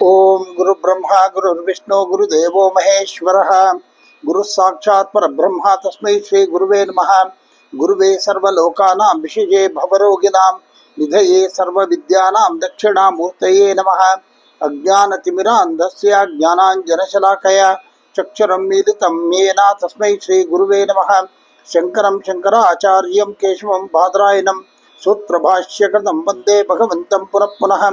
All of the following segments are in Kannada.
ஓம் குரு பிரம்மா குரு விஷ்ணு குரு தேவோ மகேஸ்வர. குரு சாட்சாத் பரபிரம்மா தஸ்மை ஸ்ரீ குருவே நம குருவே சர்வலோகானாம் விஷயே பவரோகிணாம் நிதயே சர்வ வித்யானாம் தட்சிணாமூர்த்தயே நம அஜானதிமிராந்தஸ்யா ஜானாஞ்சனசலாக்கயா சक्षरं मीलितं येन तस्मै श्रीगुरुवे नमः शङ्करं शङ्कराचार्यं केशवं बादरायणं सूत्रभाष्यकृतं वन्दे भगवन्तं पुनः पुनः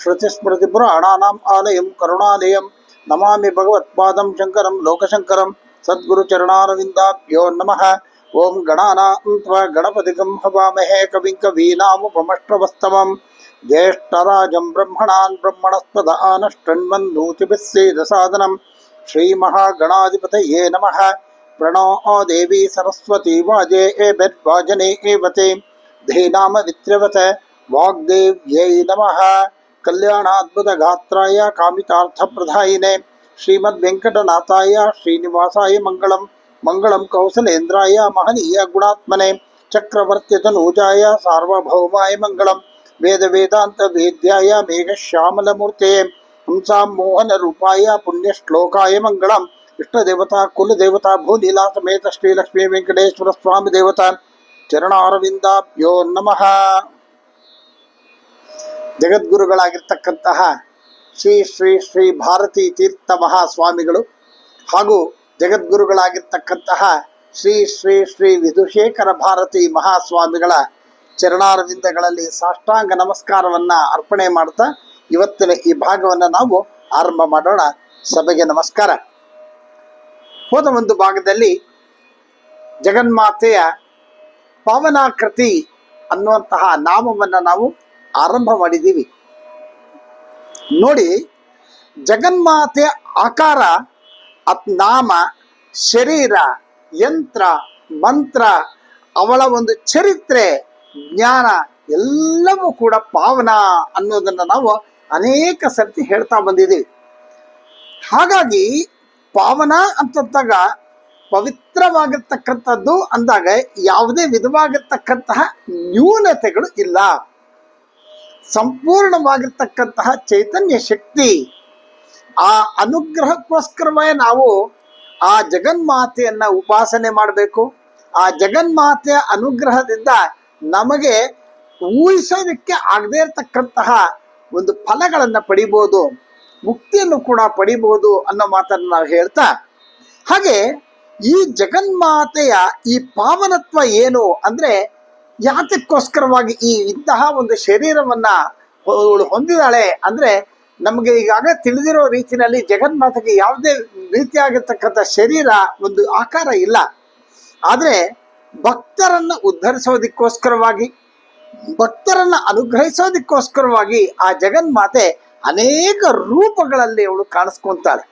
ஸ்ருதிஸ்மிருதிபுர அணானாம் ஆலயம் கருணாலயம். நமாமி பகவத்பாதம் சங்கரம் லோகசங்கரம். சத்குரு சரணாரவிந்தாப்யோ நம ஓம் கணானாம் கணபதிகம் ஹவாமஹே கவிங் கவீனாமுபமஷ்டவஸ்தமம். ज्येष्ठराजं ब्रह्मणान् ब्रह्मणस्पदानष्टन्वन्धूतिभिस्सेदसादनं श्रीमहागणाधिपतये नमः प्रणो देवी सरस्वती वाजे एभिर्वाजने एवते धीनामदित्यवत वाग्देव्यै नमः कल्याणाद्भुतगात्राय कामितार्थप्रधायिने श्रीमद्वेङ्कटनाथाय श्रीनिवासाय मंगलम मंगलम कौशलेन्द्राय महनीय गुणात्मने चक्रवर्त्यतनूजाय सार्वभौमाय मङ्गलं, वेदवेदान्तवेद्याय मेघश्यामलमूर्तये हंसां मोहनरूपाय पुण्यश्लोकाय श्री इष्टदेवता कुलदेवता स्वामी देवता चरणारविंदाभ्यो नमः। ಜಗದ್ಗುರುಗಳಾಗಿರ್ತಕ್ಕಂತಹ ಶ್ರೀ ಶ್ರೀ ಶ್ರೀ ಭಾರತೀ ತೀರ್ಥ ಮಹಾಸ್ವಾಮಿಗಳು ಹಾಗೂ ಜಗದ್ಗುರುಗಳಾಗಿರ್ತಕ್ಕಂತಹ ಶ್ರೀ ಶ್ರೀ ಶ್ರೀ ವಿಧುಶೇಖರ ಭಾರತಿ ಮಹಾಸ್ವಾಮಿಗಳ ಚರಣಾರವಿಂದಗಳಲ್ಲಿ ಸಾಷ್ಟಾಂಗ ನಮಸ್ಕಾರವನ್ನ ಅರ್ಪಣೆ ಮಾಡ್ತಾ ಇವತ್ತಿನ ಈ ಭಾಗವನ್ನು ನಾವು ಆರಂಭ ಮಾಡೋಣ. ಸಭೆಗೆ ನಮಸ್ಕಾರ. ಹೋದ ಒಂದು ಭಾಗದಲ್ಲಿ ಜಗನ್ಮಾತೆಯ ಪಾವನಾಕೃತಿ ಅನ್ನುವಂತಹ ನಾಮವನ್ನು ನಾವು ಆರಂಭ ಮಾಡಿದ್ದೀವಿ ನೋಡಿ, ಜಗನ್ಮಾತೆ ಆಕಾರ ನಾಮ, ಶರೀರ, ಯಂತ್ರ, ಮಂತ್ರ, ಅವಳ ಒಂದು ಚರಿತ್ರೆ, ಜ್ಞಾನ ಎಲ್ಲವೂ ಕೂಡ ಪಾವನ ಅನ್ನೋದನ್ನ ನಾವು ಅನೇಕ ಸರ್ತಿ ಹೇಳ್ತಾ ಬಂದಿದ್ದೀವಿ. ಹಾಗಾಗಿ ಪಾವನ ಅಂತಂದಾಗ ಪವಿತ್ರವಾಗಿರ್ತಕ್ಕಂಥದ್ದು ಅಂದಾಗ ಯಾವುದೇ ವಿಧವಾಗಿರ್ತಕ್ಕಂತಹ ನ್ಯೂನತೆಗಳು ಇಲ್ಲ. ಸಂಪೂರ್ಣವಾಗಿರ್ತಕ್ಕಂತಹ ಚೈತನ್ಯ ಶಕ್ತಿ. ಆ ಅನುಗ್ರಹಕ್ಕೋಸ್ಕರವೇ ನಾವು ಆ ಜಗನ್ಮಾತೆಯನ್ನ ಉಪಾಸನೆ ಮಾಡಬೇಕು. ಆ ಜಗನ್ಮಾತೆಯ ಅನುಗ್ರಹದಿಂದ ನಮಗೆ ಊಹಿಸೋದಕ್ಕೆ ಆಗದೇ ಇರತಕ್ಕಂತಹ ಒಂದು ಫಲಗಳನ್ನು ಪಡಿಬೋದು, ಮುಕ್ತಿಯನ್ನು ಕೂಡ ಪಡಿಬಹುದು ಅನ್ನೋ ಮಾತನ್ನು ನಾವು ಹೇಳ್ತಾ, ಹಾಗೆ ಈ ಜಗನ್ಮಾತೆಯ ಈ ಪಾವನತ್ವ ಏನು ಅಂದ್ರೆ ಯಾತಕ್ಕೋಸ್ಕರವಾಗಿ ಈ ಇಂತಹ ಒಂದು ಶರೀರವನ್ನ ಅವಳು ಹೊಂದಿದಾಳೆ ಅಂದ್ರೆ ನಮಗೆ ಈಗಾಗಲೇ ತಿಳಿದಿರೋ ರೀತಿಯಲ್ಲಿ ಜಗನ್ಮಾತೆಗೆ ಯಾವುದೇ ರೀತಿಯಾಗಿರ್ತಕ್ಕಂಥ ಶರೀರ ಒಂದು ಆಕಾರ ಇಲ್ಲ. ಆದರೆ ಭಕ್ತರನ್ನ ಉದ್ಧರಿಸೋದಕ್ಕೋಸ್ಕರವಾಗಿ, ಭಕ್ತರನ್ನ ಅನುಗ್ರಹಿಸೋದಕ್ಕೋಸ್ಕರವಾಗಿ ಆ ಜಗನ್ಮಾತೆ ಅನೇಕ ರೂಪಗಳಲ್ಲಿ ಅವಳು ಕಾಣಿಸ್ಕೊಂತಾಳೆ.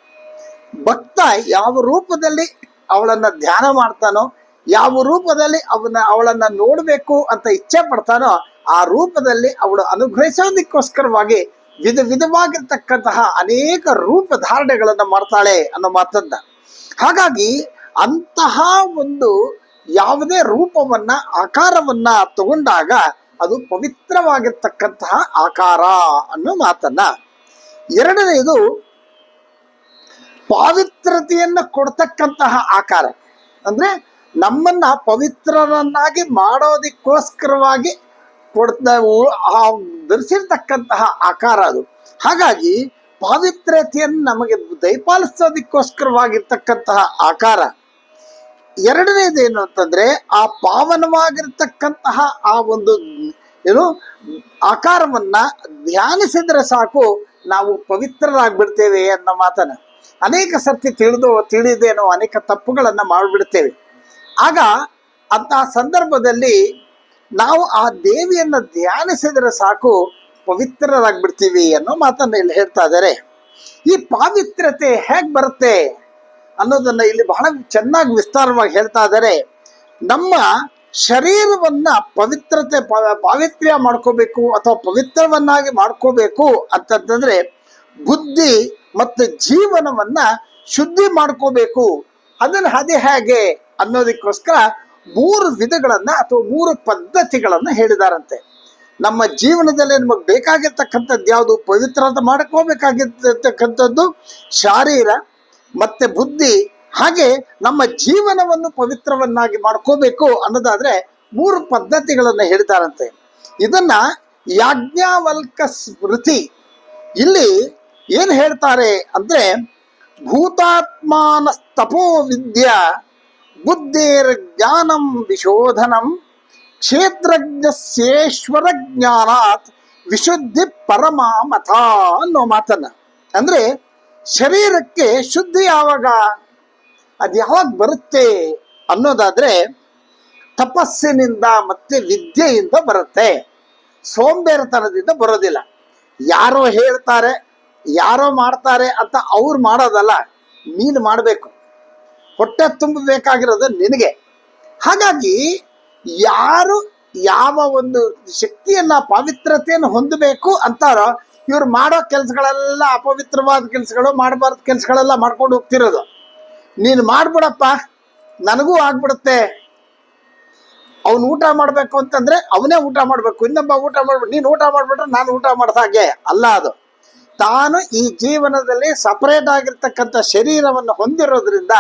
ಭಕ್ತ ಯಾವ ರೂಪದಲ್ಲಿ ಅವಳನ್ನ ಧ್ಯಾನ ಮಾಡ್ತಾನೋ ಯಾವ ರೂಪದಲ್ಲಿ ಅವನ ಅವಳನ್ನ ನೋಡಬೇಕು ಅಂತ ಇಚ್ಛೆ ಪಡ್ತಾನೋ ಆ ರೂಪದಲ್ಲಿ ಅವಳು ಅನುಗ್ರಹಿಸೋದಕ್ಕೋಸ್ಕರವಾಗಿ ವಿಧ ವಿಧವಾಗಿರ್ತಕ್ಕಂತಹ ಅನೇಕ ರೂಪ ಧಾರಣೆಗಳನ್ನು ಮಾಡ್ತಾಳೆ ಅನ್ನೋ ಮಾತನ್ನ. ಹಾಗಾಗಿ ಅಂತಹ ಒಂದು ಯಾವುದೇ ರೂಪವನ್ನ, ಆಕಾರವನ್ನ ತಗೊಂಡಾಗ ಅದು ಪವಿತ್ರವಾಗಿರ್ತಕ್ಕಂತಹ ಆಕಾರ ಅನ್ನೋ ಮಾತನ್ನ. ಎರಡನೆಯದು ಪಾವಿತ್ರತೆಯನ್ನ ಕೊಡ್ತಕ್ಕಂತಹ ಆಕಾರ. ಅಂದ್ರೆ ನಮ್ಮನ್ನ ಪವಿತ್ರರನ್ನಾಗಿ ಮಾಡೋದಕ್ಕೋಸ್ಕರವಾಗಿ ಕೊಡ್ತಾ ಧರಿಸಿರ್ತಕ್ಕಂತಹ ಆಕಾರ ಅದು. ಹಾಗಾಗಿ ಪಾವಿತ್ರ್ಯತೆಯನ್ನು ನಮಗೆ ದಯಪಾಲಿಸೋದಕ್ಕೋಸ್ಕರವಾಗಿರ್ತಕ್ಕಂತಹ ಆಕಾರ. ಎರಡನೇದೇನು ಅಂತಂದ್ರೆ ಆ ಪಾವನವಾಗಿರ್ತಕ್ಕಂತಹ ಆ ಒಂದು ಏನು ಆಕಾರವನ್ನ ಧ್ಯಾನಿಸಿದ್ರೆ ಸಾಕು ನಾವು ಪವಿತ್ರರಾಗ್ಬಿಡ್ತೇವೆ ಅನ್ನೋ ಮಾತನ್ನ. ಅನೇಕ ಸರ್ತಿ ತಿಳಿದು ತಿಳಿದೇನೋ ಅನೇಕ ತಪ್ಪುಗಳನ್ನ ಮಾಡಿಬಿಡ್ತೇವೆ. ಆಗ ಅಂತಹ ಸಂದರ್ಭದಲ್ಲಿ ನಾವು ಆ ದೇವಿಯನ್ನ ಧ್ಯಾನಿಸಿದರೆ ಸಾಕು ಪವಿತ್ರರಾಗ್ಬಿಡ್ತೀವಿ ಅನ್ನೋ ಮಾತನ್ನ ಇಲ್ಲಿ ಹೇಳ್ತಾ ಇದ್ದಾರೆ. ಈ ಪಾವಿತ್ರತೆ ಹೇಗೆ ಬರುತ್ತೆ ಅನ್ನೋದನ್ನ ಇಲ್ಲಿ ಬಹಳ ಚೆನ್ನಾಗಿ ವಿಸ್ತಾರವಾಗಿ ಹೇಳ್ತಾ ಇದ್ದಾರೆ. ನಮ್ಮ ಶರೀರವನ್ನ ಪವಿತ್ರತೆ ಪಾವಿತ್ರ್ಯ ಮಾಡ್ಕೋಬೇಕು ಅಥವಾ ಪವಿತ್ರವನ್ನಾಗಿ ಮಾಡ್ಕೋಬೇಕು ಅಂತಂತಂದ್ರೆ ಬುದ್ಧಿ ಮತ್ತು ಜೀವನವನ್ನ ಶುದ್ಧಿ ಮಾಡ್ಕೋಬೇಕು. ಅದನ್ನ ಅದೇ ಹೇಗೆ? ಅನ್ನೋದಕ್ಕೋಸ್ಕರ ಮೂರು ವಿಧಗಳನ್ನ ಅಥವಾ ಮೂರು ಪದ್ಧತಿಗಳನ್ನ ಹೇಳಿದಾರಂತೆ. ನಮ್ಮ ಜೀವನದಲ್ಲಿ ನಮಗೆ ಬೇಕಾಗಿರ್ತಕ್ಕಂಥದ್ದು ಯಾವುದು? ಪವಿತ್ರ ಅಂತ ಮಾಡ್ಕೋಬೇಕಾಗಿರ್ತಕ್ಕಂಥದ್ದು ಶಾರೀರ ಮತ್ತೆ ಬುದ್ಧಿ. ಹಾಗೆ ನಮ್ಮ ಜೀವನವನ್ನು ಪವಿತ್ರವನ್ನಾಗಿ ಮಾಡ್ಕೋಬೇಕು ಅನ್ನೋದಾದ್ರೆ ಮೂರು ಪದ್ಧತಿಗಳನ್ನು ಹೇಳ್ತಾರಂತೆ ಇದನ್ನ ಯಾಜ್ಞಾವಲ್ಕ ಸ್ಮೃತಿ. ಇಲ್ಲಿ ಏನು ಹೇಳ್ತಾರೆ ಅಂದ್ರೆ ಭೂತಾತ್ಮಾನ ವಿದ್ಯಾ ಬುದ್ಧಿರ್ ಜ್ಞಾನಂ ವಿಶೋಧನಂ ಕ್ಷೇತ್ರಜ್ಞಸ್ಯೇಶ್ವರ ಜ್ಞಾನಾತ್ ವಿಶುದ್ಧಿ ಪರಮಾಮಥ ಅನ್ನೋ ಮಾತನ್ನ. ಅಂದ್ರೆ ಶರೀರಕ್ಕೆ ಶುದ್ಧಿ ಯಾವಾಗ? ಅದು ಯಾವಾಗ ಬರುತ್ತೆ ಅನ್ನೋದಾದ್ರೆ ತಪಸ್ಸಿನಿಂದ ಮತ್ತೆ ವಿದ್ಯೆಯಿಂದ ಬರುತ್ತೆ. ಸೋಂಬೇರಿತನದಿಂದ ಬರೋದಿಲ್ಲ. ಯಾರೋ ಹೇಳ್ತಾರೆ, ಯಾರೋ ಮಾಡ್ತಾರೆ ಅಂತ ಅವ್ರು ಮಾಡೋದಲ್ಲ ನೀನು ಮಾಡಬೇಕು. ಹೊಟ್ಟೆ ತುಂಬಬೇಕಾಗಿರೋದು ನಿನಗೆ. ಹಾಗಾಗಿ ಯಾರು ಯಾವ ಒಂದು ಶಕ್ತಿಯನ್ನ ಪವಿತ್ರತೆಯನ್ನು ಹೊಂದಬೇಕು ಅಂತಾರೋ ಇವ್ರು ಮಾಡೋ ಕೆಲಸಗಳೆಲ್ಲ ಅಪವಿತ್ರವಾದ ಕೆಲಸಗಳು, ಮಾಡಬಾರ್ದ ಕೆಲಸಗಳೆಲ್ಲ ಮಾಡ್ಕೊಂಡು ಹೋಗ್ತಿರೋದು. ನೀನು ಮಾಡ್ಬಿಡಪ್ಪ, ನನಗೂ ಆಗ್ಬಿಡುತ್ತೆ. ಅವನು ಊಟ ಮಾಡಬೇಕು ಅಂತಂದ್ರೆ ಅವನೇ ಊಟ ಮಾಡಬೇಕು, ಇನ್ನೊಬ್ಬ ಊಟ ಮಾಡ್ಬಿಟ್ಟು ನೀನು ಊಟ ಮಾಡ್ಬಿಟ್ರೆ ನಾನು ಊಟ ಮಾಡ್ದ ಹಾಗೆ, ಅಲ್ಲ ಅದು. ತಾನು ಈ ಜೀವನದಲ್ಲಿ ಸಪರೇಟ್ ಆಗಿರ್ತಕ್ಕಂಥ ಶರೀರವನ್ನು ಹೊಂದಿರೋದ್ರಿಂದ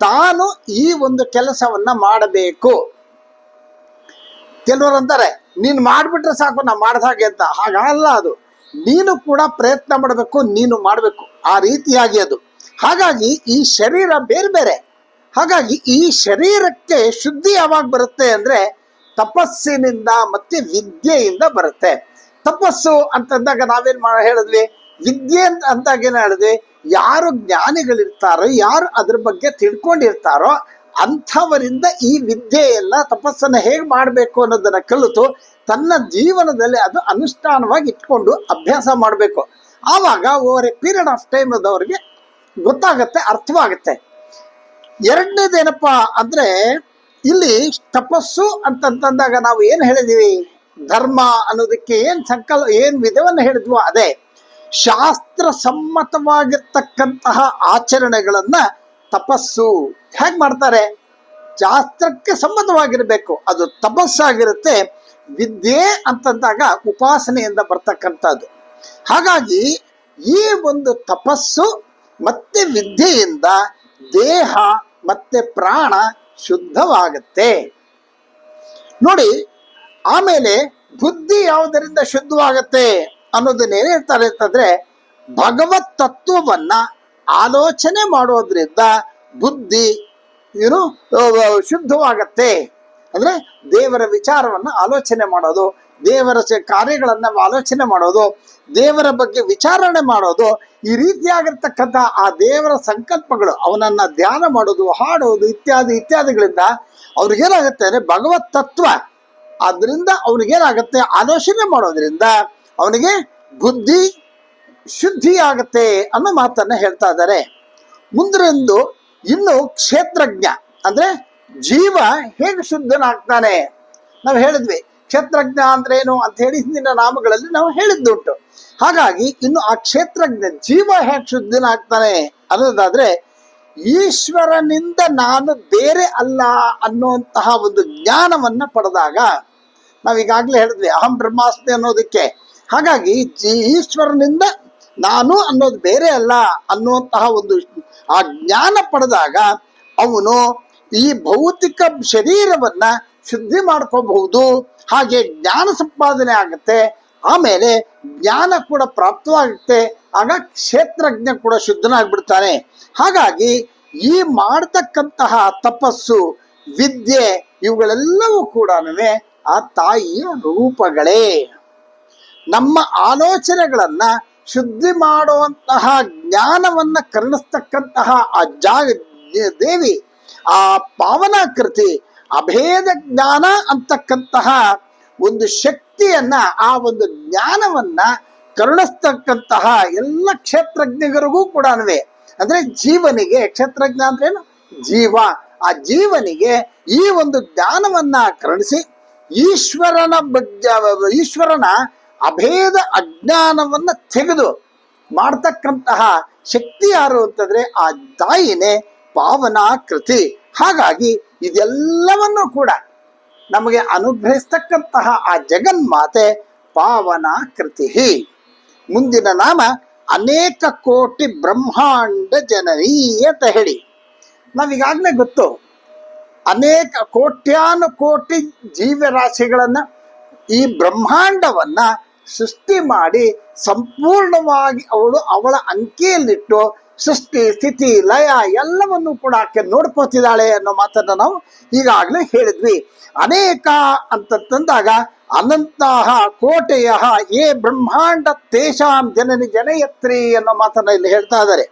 ತಾನು ಈ ಒಂದು ಕೆಲಸವನ್ನ ಮಾಡಬೇಕು. ಕೆಲವರು ಅಂತಾರೆ, ನೀನು ಮಾಡಿಬಿಟ್ರೆ ಸಾಕು ನಾ ಮಾಡ್ದ ಹಾಗೆ ಅಂತ. ಹಾಗಲ್ಲ ಅದು. ನೀನು ಕೂಡ ಪ್ರಯತ್ನ ಮಾಡಬೇಕು, ನೀನು ಮಾಡಬೇಕು. ಆ ರೀತಿಯಾಗಿ ಅದು. ಹಾಗಾಗಿ ಈ ಶರೀರ ಬೇರೆ ಬೇರೆ. ಹಾಗಾಗಿ ಈ ಶರೀರಕ್ಕೆ ಶುದ್ಧಿ ಯಾವಾಗ ಬರುತ್ತೆ ಅಂದ್ರೆ ತಪಸ್ಸಿನಿಂದ ಮತ್ತೆ ವಿದ್ಯೆಯಿಂದ ಬರುತ್ತೆ. ತಪಸ್ಸು ಅಂತಂದಾಗ ನಾವೇನ್ ಮಾಡ ಹೇಳಿದ್ವಿ? ವಿದ್ಯೆ ಅಂತ ಅಂದಾಗ ಏನ್ ಹೇಳಿದ್ವಿ ಯಾರು ಜ್ಞಾನಿಗಳಿರ್ತಾರೋ, ಯಾರು ಅದ್ರ ಬಗ್ಗೆ ತಿಳ್ಕೊಂಡಿರ್ತಾರೋ ಅಂಥವರಿಂದ ಈ ವಿದ್ಯೆಯನ್ನ ತಪಸ್ಸನ್ನು ಹೇಗೆ ಮಾಡಬೇಕು ಅನ್ನೋದನ್ನ ಕಲಿತು ತನ್ನ ಜೀವನದಲ್ಲಿ ಅದು ಅನುಷ್ಠಾನವಾಗಿ ಇಟ್ಕೊಂಡು ಅಭ್ಯಾಸ ಮಾಡಬೇಕು. ಆವಾಗ over a period of time ಅದವರಿಗೆ ಗೊತ್ತಾಗತ್ತೆ, ಅರ್ಥವಾಗುತ್ತೆ. ಎರಡನೇದೇನಪ್ಪ ಅಂದ್ರೆ, ಇಲ್ಲಿ ತಪಸ್ಸು ಅಂತಂತಂದಾಗ ನಾವು ಏನು ಹೇಳಿದೀವಿ? ಧರ್ಮ ಅನ್ನೋದಕ್ಕೆ ಏನು ಸಂಕಲ್ಪ, ಏನು ವಿಧವನ್ನು ಹೇಳಿದ್ವೋ ಅದೇ. ಶಾಸ್ತ್ರ ಸಮ್ಮತವಾಗಿರ್ತಕ್ಕಂತಹ ಆಚರಣೆಗಳನ್ನ ತಪಸ್ಸು. ಹೇಗೆ ಮಾಡ್ತಾರೆ? ಶಾಸ್ತ್ರಕ್ಕೆ ಸಮ್ಮತವಾಗಿರ್ಬೇಕು. ಅದು ತಪಸ್ಸಾಗಿರುತ್ತೆ. ವಿದ್ಯೆ ಅಂತಂದಾಗ ಉಪಾಸನೆಯಿಂದ ಬರ್ತಕ್ಕಂಥದ್ದು. ಹಾಗಾಗಿ ಈ ಒಂದು ತಪಸ್ಸು ಮತ್ತೆ ವಿದ್ಯೆಯಿಂದ ದೇಹ ಮತ್ತೆ ಪ್ರಾಣ ಶುದ್ಧವಾಗುತ್ತೆ. ನೋಡಿ, ಆಮೇಲೆ ಬುದ್ಧಿ ಯಾವುದರಿಂದ ಶುದ್ಧವಾಗತ್ತೆ? ಅನ್ನೋದನ್ನ ಏನ್ ಹೇಳ್ತಾರೆ ಅಂತಂದ್ರೆ ಭಗವತ್ ತತ್ವವನ್ನ ಆಲೋಚನೆ ಮಾಡೋದ್ರಿಂದ ಬುದ್ಧಿ, ಏನು ಶುದ್ಧವಾಗತ್ತೆ. ಅಂದ್ರೆ ದೇವರ ವಿಚಾರವನ್ನ ಆಲೋಚನೆ ಮಾಡೋದು, ದೇವರ ಕಾರ್ಯಗಳನ್ನ ಆಲೋಚನೆ ಮಾಡೋದು, ದೇವರ ಬಗ್ಗೆ ವಿಚಾರಣೆ ಮಾಡೋದು, ಈ ರೀತಿಯಾಗಿರ್ತಕ್ಕಂಥ ಆ ದೇವರ ಸಂಕಲ್ಪಗಳು, ಅವನನ್ನ ಧ್ಯಾನ ಮಾಡೋದು, ಹಾಡೋದು ಇತ್ಯಾದಿ, ಇತ್ಯಾದಿಗಳಿಂದ ಅವ್ರಿಗೇನಾಗುತ್ತೆ ಅಂದ್ರೆ ಭಗವತ್ ತತ್ವ. ಅದರಿಂದ ಅವ್ರಿಗೇನಾಗುತ್ತೆ ಆಲೋಚನೆ ಮಾಡೋದ್ರಿಂದ ಅವನಿಗೆ ಬುದ್ಧಿ ಶುದ್ಧಿ ಆಗತ್ತೆ ಅನ್ನೋ ಮಾತನ್ನ ಹೇಳ್ತಾ ಇದ್ದಾರೆ. ಮುಂದರಂದು ಇನ್ನು ಕ್ಷೇತ್ರಜ್ಞ, ಅಂದ್ರೆ ಜೀವ ಹೇಗೆ ಶುದ್ಧನಾಗ್ತಾನೆ? ನಾವು ಹೇಳಿದ್ವಿ, ಕ್ಷೇತ್ರಜ್ಞ ಅಂದ್ರೆ ಏನು ಅಂತ ಹೇಳಿ ಹಿಂದಿನ ನಾಮಗಳಲ್ಲಿ ನಾವು ಹೇಳಿದ್ದುಂಟು. ಹಾಗಾಗಿ ಇನ್ನು ಆ ಕ್ಷೇತ್ರಜ್ಞ ಜೀವ ಹೇಗೆ ಶುದ್ಧನಾಗ್ತಾನೆ ಅನ್ನೋದಾದ್ರೆ, ಈಶ್ವರನಿಂದ ನಾನು ಬೇರೆ ಅಲ್ಲ ಅನ್ನುವಂತಹ ಒಂದು ಜ್ಞಾನವನ್ನ ಪಡೆದಾಗ ನಾವು ಈಗಾಗಲೇ ಹೇಳಿದ್ವಿ, ಅಹಂ ಬ್ರಹ್ಮಾಸ್ಮಿ ಅನ್ನೋದಕ್ಕೆ ಹಾಗಾಗಿ ಈಶ್ವರನಿಂದ ನಾನು ಅನ್ನೋದು ಬೇರೆ ಅಲ್ಲ ಅನ್ನುವಂತಹ ಒಂದು ಆ ಜ್ಞಾನ ಪಡೆದಾಗ ಅವನು ಈ ಭೌತಿಕ ಶರೀರವನ್ನ ಶುದ್ಧಿ ಮಾಡ್ಕೋಬಹುದು, ಹಾಗೆ ಜ್ಞಾನ ಸಂಪಾದನೆ ಆಗುತ್ತೆ, ಆಮೇಲೆ ಜ್ಞಾನ ಕೂಡ ಪ್ರಾಪ್ತವಾಗುತ್ತೆ, ಆಗ ಕ್ಷೇತ್ರಜ್ಞ ಕೂಡ ಶುದ್ಧನಾಗ್ಬಿಡ್ತಾನೆ. ಹಾಗಾಗಿ ಈ ಮಾಡತಕ್ಕಂತಹ ತಪಸ್ಸು, ವಿದ್ಯೆ ಇವುಗಳೆಲ್ಲವೂ ಕೂಡ ಆ ತಾಯಿಯ ರೂಪಗಳೇ. ನಮ್ಮ ಆಲೋಚನೆಗಳನ್ನ ಶುದ್ಧಿ ಮಾಡುವಂತಹ ಜ್ಞಾನವನ್ನ ಕರುಣಿಸ್ತಕ್ಕಂತಹ ಆ ಜಾಗ ದೇವಿ, ಆ ಪಾವನಾಕೃತಿ, ಅಭೇದ ಜ್ಞಾನ ಅಂತಕ್ಕಂತಹ ಒಂದು ಶಕ್ತಿಯನ್ನ, ಆ ಒಂದು ಜ್ಞಾನವನ್ನ ಕರುಣಿಸ್ತಕ್ಕಂತಹ ಎಲ್ಲ ಕ್ಷೇತ್ರಜ್ಞರಿಗೂ ಕೂಡ ಅಂದ್ರೆ ಜೀವನಿಗೆ, ಕ್ಷೇತ್ರಜ್ಞ ಅಂದ್ರೆ ಏನು ಜೀವ. ಆ ಜೀವನಿಗೆ ಈ ಒಂದು ಜ್ಞಾನವನ್ನ ಕರುಣಿಸಿ, ಈಶ್ವರನ ಬಗ್ಗೆ, ಈಶ್ವರನ ಅಭೇದ ಅಜ್ಞಾನವನ್ನ ತೆಗೆದು ಮಾಡ್ತಕ್ಕಂತಹ ಶಕ್ತಿ ಯಾರು ಅಂತಂದ್ರೆ ಆ ತಾಯಿನೇ ಪಾವನಾಕೃತಿ ಹಾಗಾಗಿ ಇದೆಲ್ಲವನ್ನು ಕೂಡ ನಮಗೆ ಅನುಗ್ರಹಿಸ್ತಕ್ಕಂತಹ ಆ ಜಗನ್ಮಾತೆ ಪಾವನಾ ಕೃತಿ. ಮುಂದಿನ ನಾಮ ಅನೇಕ ಕೋಟಿ ಬ್ರಹ್ಮಾಂಡ ಜನನಿ ಅಂತ ಹೇಳಿ ನಾವೀಗಾಗಲೇ ಗೊತ್ತು, ಅನೇಕ ಕೋಟ್ಯಾನು ಕೋಟಿ ಜೀವರಾಶಿಗಳನ್ನು ಈ ಬ್ರಹ್ಮಾಂಡವನ್ನ ಸೃಷ್ಟಿ ಮಾಡಿ ಸಂಪೂರ್ಣವಾಗಿ ಅವಳು ಅವಳ ಅಂಕೆಯಲ್ಲಿಟ್ಟು ಸೃಷ್ಟಿ, ಸ್ಥಿತಿ, ಲಯ ಎಲ್ಲವನ್ನು ಕೂಡ ಆಕೆ ನೋಡ್ಕೋತಿದ್ದಾಳೆ ಅನ್ನೋ ಮಾತನ್ನ ನಾವು ಈಗಾಗಲೇ ಹೇಳಿದ್ವಿ. ಅನೇಕ ಅಂತಂದಾಗ ಅನಂತಾಹ ಕೋಟೆಯ ಏ ಬ್ರಹ್ಮಾಂಡ ತೇಷಾಂ ಜನನಿ ಜನಯತ್ರಿ ಅನ್ನೋ ಮಾತನ್ನ ಇಲ್ಲಿ ಹೇಳ್ತಾ ಇದ್ದಾರೆ.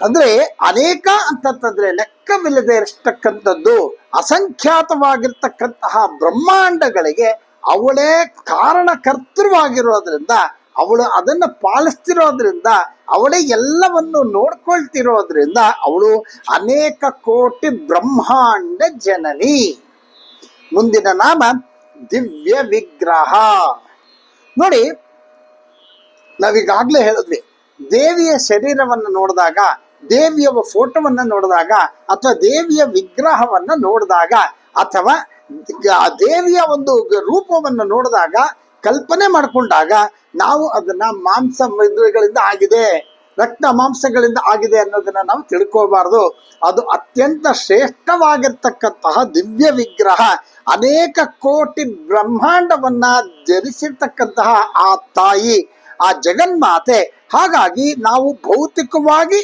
ಅಂದ್ರೆ ಅನೇಕ ಅಂತಂತಂದ್ರೆ ಲೆಕ್ಕವಿಲ್ಲದೆ ಇರತಕ್ಕಂಥದ್ದು, ಅಸಂಖ್ಯಾತವಾಗಿರ್ತಕ್ಕಂತಹ ಬ್ರಹ್ಮಾಂಡಗಳಿಗೆ ಅವಳೇ ಕಾರಣಕರ್ತೃವಾಗಿರೋದ್ರಿಂದ, ಅವಳು ಅದನ್ನು ಪಾಲಿಸ್ತಿರೋದ್ರಿಂದ, ಅವಳೇ ಎಲ್ಲವನ್ನು ನೋಡ್ಕೊಳ್ತಿರೋದ್ರಿಂದ ಅವಳು ಅನೇಕ ಕೋಟಿ ಬ್ರಹ್ಮಾಂಡ ಜನನಿ. ಮುಂದಿನ ನಾಮ ದಿವ್ಯ ವಿಗ್ರಹ. ನೋಡಿ, ನಾವೀಗಾಗ್ಲೇ ಹೇಳಿದ್ವಿ, ದೇವಿಯ ಶರೀರವನ್ನು ನೋಡಿದಾಗ ದೇವಿಯ ಫೋಟೋವನ್ನ ನೋಡಿದಾಗ, ಅಥವಾ ದೇವಿಯ ವಿಗ್ರಹವನ್ನ ನೋಡಿದಾಗ, ಅಥವಾ ಆ ದೇವಿಯ ಒಂದು ರೂಪವನ್ನು ನೋಡಿದಾಗ, ಕಲ್ಪನೆ ಮಾಡಿಕೊಂಡಾಗ ನಾವು ಅದನ್ನ ಮಾಂಸ ಮಂದಿರಗಳಿಂದ ಆಗಿದೆ, ರಕ್ತ ಮಾಂಸಗಳಿಂದ ಆಗಿದೆ ಅನ್ನೋದನ್ನ ನಾವು ತಿಳ್ಕೋಬಾರ್ದು ಅದು ಅತ್ಯಂತ ಶ್ರೇಷ್ಠವಾಗಿರ್ತಕ್ಕಂತಹ ದಿವ್ಯ ವಿಗ್ರಹ, ಅನೇಕ ಕೋಟಿ ಬ್ರಹ್ಮಾಂಡವನ್ನ ಜರಿಸಿರ್ತಕ್ಕಂತಹ ಆ ತಾಯಿ, ಆ ಜಗನ್ಮಾತೆ. ಹಾಗಾಗಿ ನಾವು ಭೌತಿಕವಾಗಿ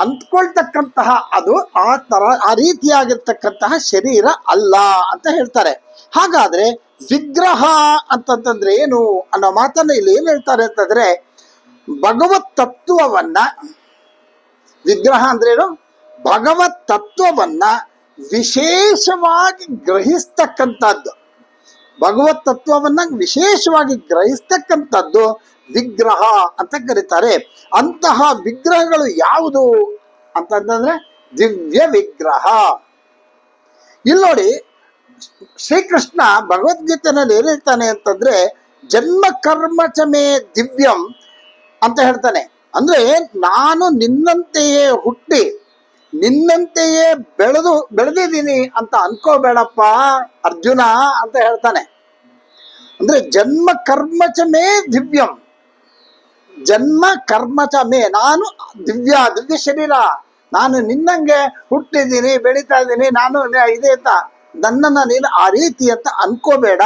ಅಂದ್ಕೊಳ್ತಕ್ಕಂತಹ ಅದು ಆ ತರ, ಆ ರೀತಿಯಾಗಿರ್ತಕ್ಕಂತಹ ಶರೀರ ಅಲ್ಲ ಅಂತ ಹೇಳ್ತಾರೆ. ಹಾಗಾದ್ರೆ ವಿಗ್ರಹ ಅಂತಂತಂದ್ರೆ ಏನು ಅನ್ನೋ ಮಾತನ್ನ ಇಲ್ಲಿ ಏನ್ ಹೇಳ್ತಾರೆ ಅಂತಂದ್ರೆ ಭಗವತ್ ತತ್ವವನ್ನ, ವಿಗ್ರಹ ಅಂದ್ರೇನು ಭಗವತ್ ತತ್ವವನ್ನ ವಿಶೇಷವಾಗಿ ಗ್ರಹಿಸ್ತಕ್ಕಂಥದ್ದು. ಭಗವತ್ ತತ್ವವನ್ನ ವಿಶೇಷವಾಗಿ ಗ್ರಹಿಸ್ತಕ್ಕಂಥದ್ದು ವಿಗ್ರಹ ಅಂತ ಕರೀತಾರೆ. ಅಂತಹ ವಿಗ್ರಹಗಳು ಯಾವುದು? ಅಂತಂದ್ರೆ ದಿವ್ಯ ವಿಗ್ರಹ. ಇಲ್ಲಿ ನೋಡಿ, ಶ್ರೀಕೃಷ್ಣ ಭಗವದ್ಗೀತೆನಲ್ಲಿ ಏನ್ ಹೇಳ್ತಾನೆ ಅಂತಂದ್ರೆ, ಜನ್ಮ ಕರ್ಮ ಚಮೆ ದಿವ್ಯಂ ಅಂತ ಹೇಳ್ತಾನೆ. ಅಂದ್ರೆ ನಾನು ನಿನ್ನಂತೆಯೇ ಹುಟ್ಟಿ, ನಿನ್ನಂತೆಯೇ ಬೆಳೆದು, ಬೆಳೆದಿದ್ದೀನಿ ಅಂತ ಅನ್ಕೋಬೇಡಪ್ಪ ಅರ್ಜುನ ಅಂತ ಹೇಳ್ತಾನೆ. ಅಂದ್ರೆ ಜನ್ಮ ಕರ್ಮ ಚ ದಿವ್ಯಂ. ಜನ್ಮ ಕರ್ಮ ಚ ಮೇ. ನಾನು ದಿವ್ಯ ದಿವ್ಯ ಶರೀರ. ನಾನು ನಿನ್ನಂಗೆ ಹುಟ್ಟಿದ್ದೀನಿ, ಬೆಳೀತಾ ಇದ್ದೀನಿ, ನಾನು ಇದೆ ಅಂತ ನನ್ನನ್ನ ನೀನು ಆ ರೀತಿ ಅಂತ ಅನ್ಕೋಬೇಡ.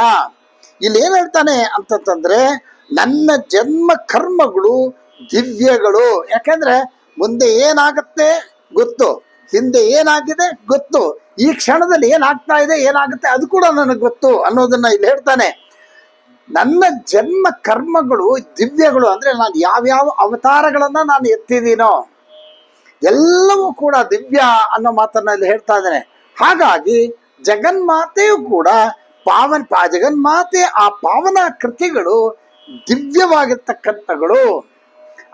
ಇಲ್ಲಿ ಏನ್ ಹೇಳ್ತಾನೆ ಅಂತಂತಂದ್ರೆ, ನನ್ನ ಜನ್ಮ ಕರ್ಮಗಳು ದಿವ್ಯಗಳು. ಯಾಕಂದ್ರೆ, ಮುಂದೆ ಏನಾಗುತ್ತೆ ಗೊತ್ತು. ಹಿಂದೆ ಏನಾಗಿದೆ ಗೊತ್ತು. ಈ ಕ್ಷಣದಲ್ಲಿ ಏನಾಗ್ತಾ ಇದೆ, ಏನಾಗುತ್ತೆ ಅದು ಕೂಡ ನನಗೆ ಗೊತ್ತು ಅನ್ನೋದನ್ನ ಇಲ್ಲಿ ಹೇಳ್ತಾನೆ. ನನ್ನ ಜನ್ಮ ಕರ್ಮಗಳು, ದಿವ್ಯಗಳು ಅಂದ್ರೆ ನಾನು ಯಾವ್ಯಾವ ಅವತಾರಗಳನ್ನ ನಾನು ಎತ್ತಿದ್ದೀನೋ ಎಲ್ಲವೂ ಕೂಡ ದಿವ್ಯ ಅನ್ನೋ ಮಾತನ್ನ ಇಲ್ಲಿ ಹೇಳ್ತಾ ಇದ್ದೇನೆ. ಹಾಗಾಗಿ ಜಗನ್ಮಾತೆಯು ಕೂಡ ಪಾವನ ಪಾ ಜಗನ್ಮಾತೆ, ಆ ಪಾವನ ಕೃತಿಗಳು ದಿವ್ಯವಾಗಿರ್ತಕ್ಕಂಥಗಳು.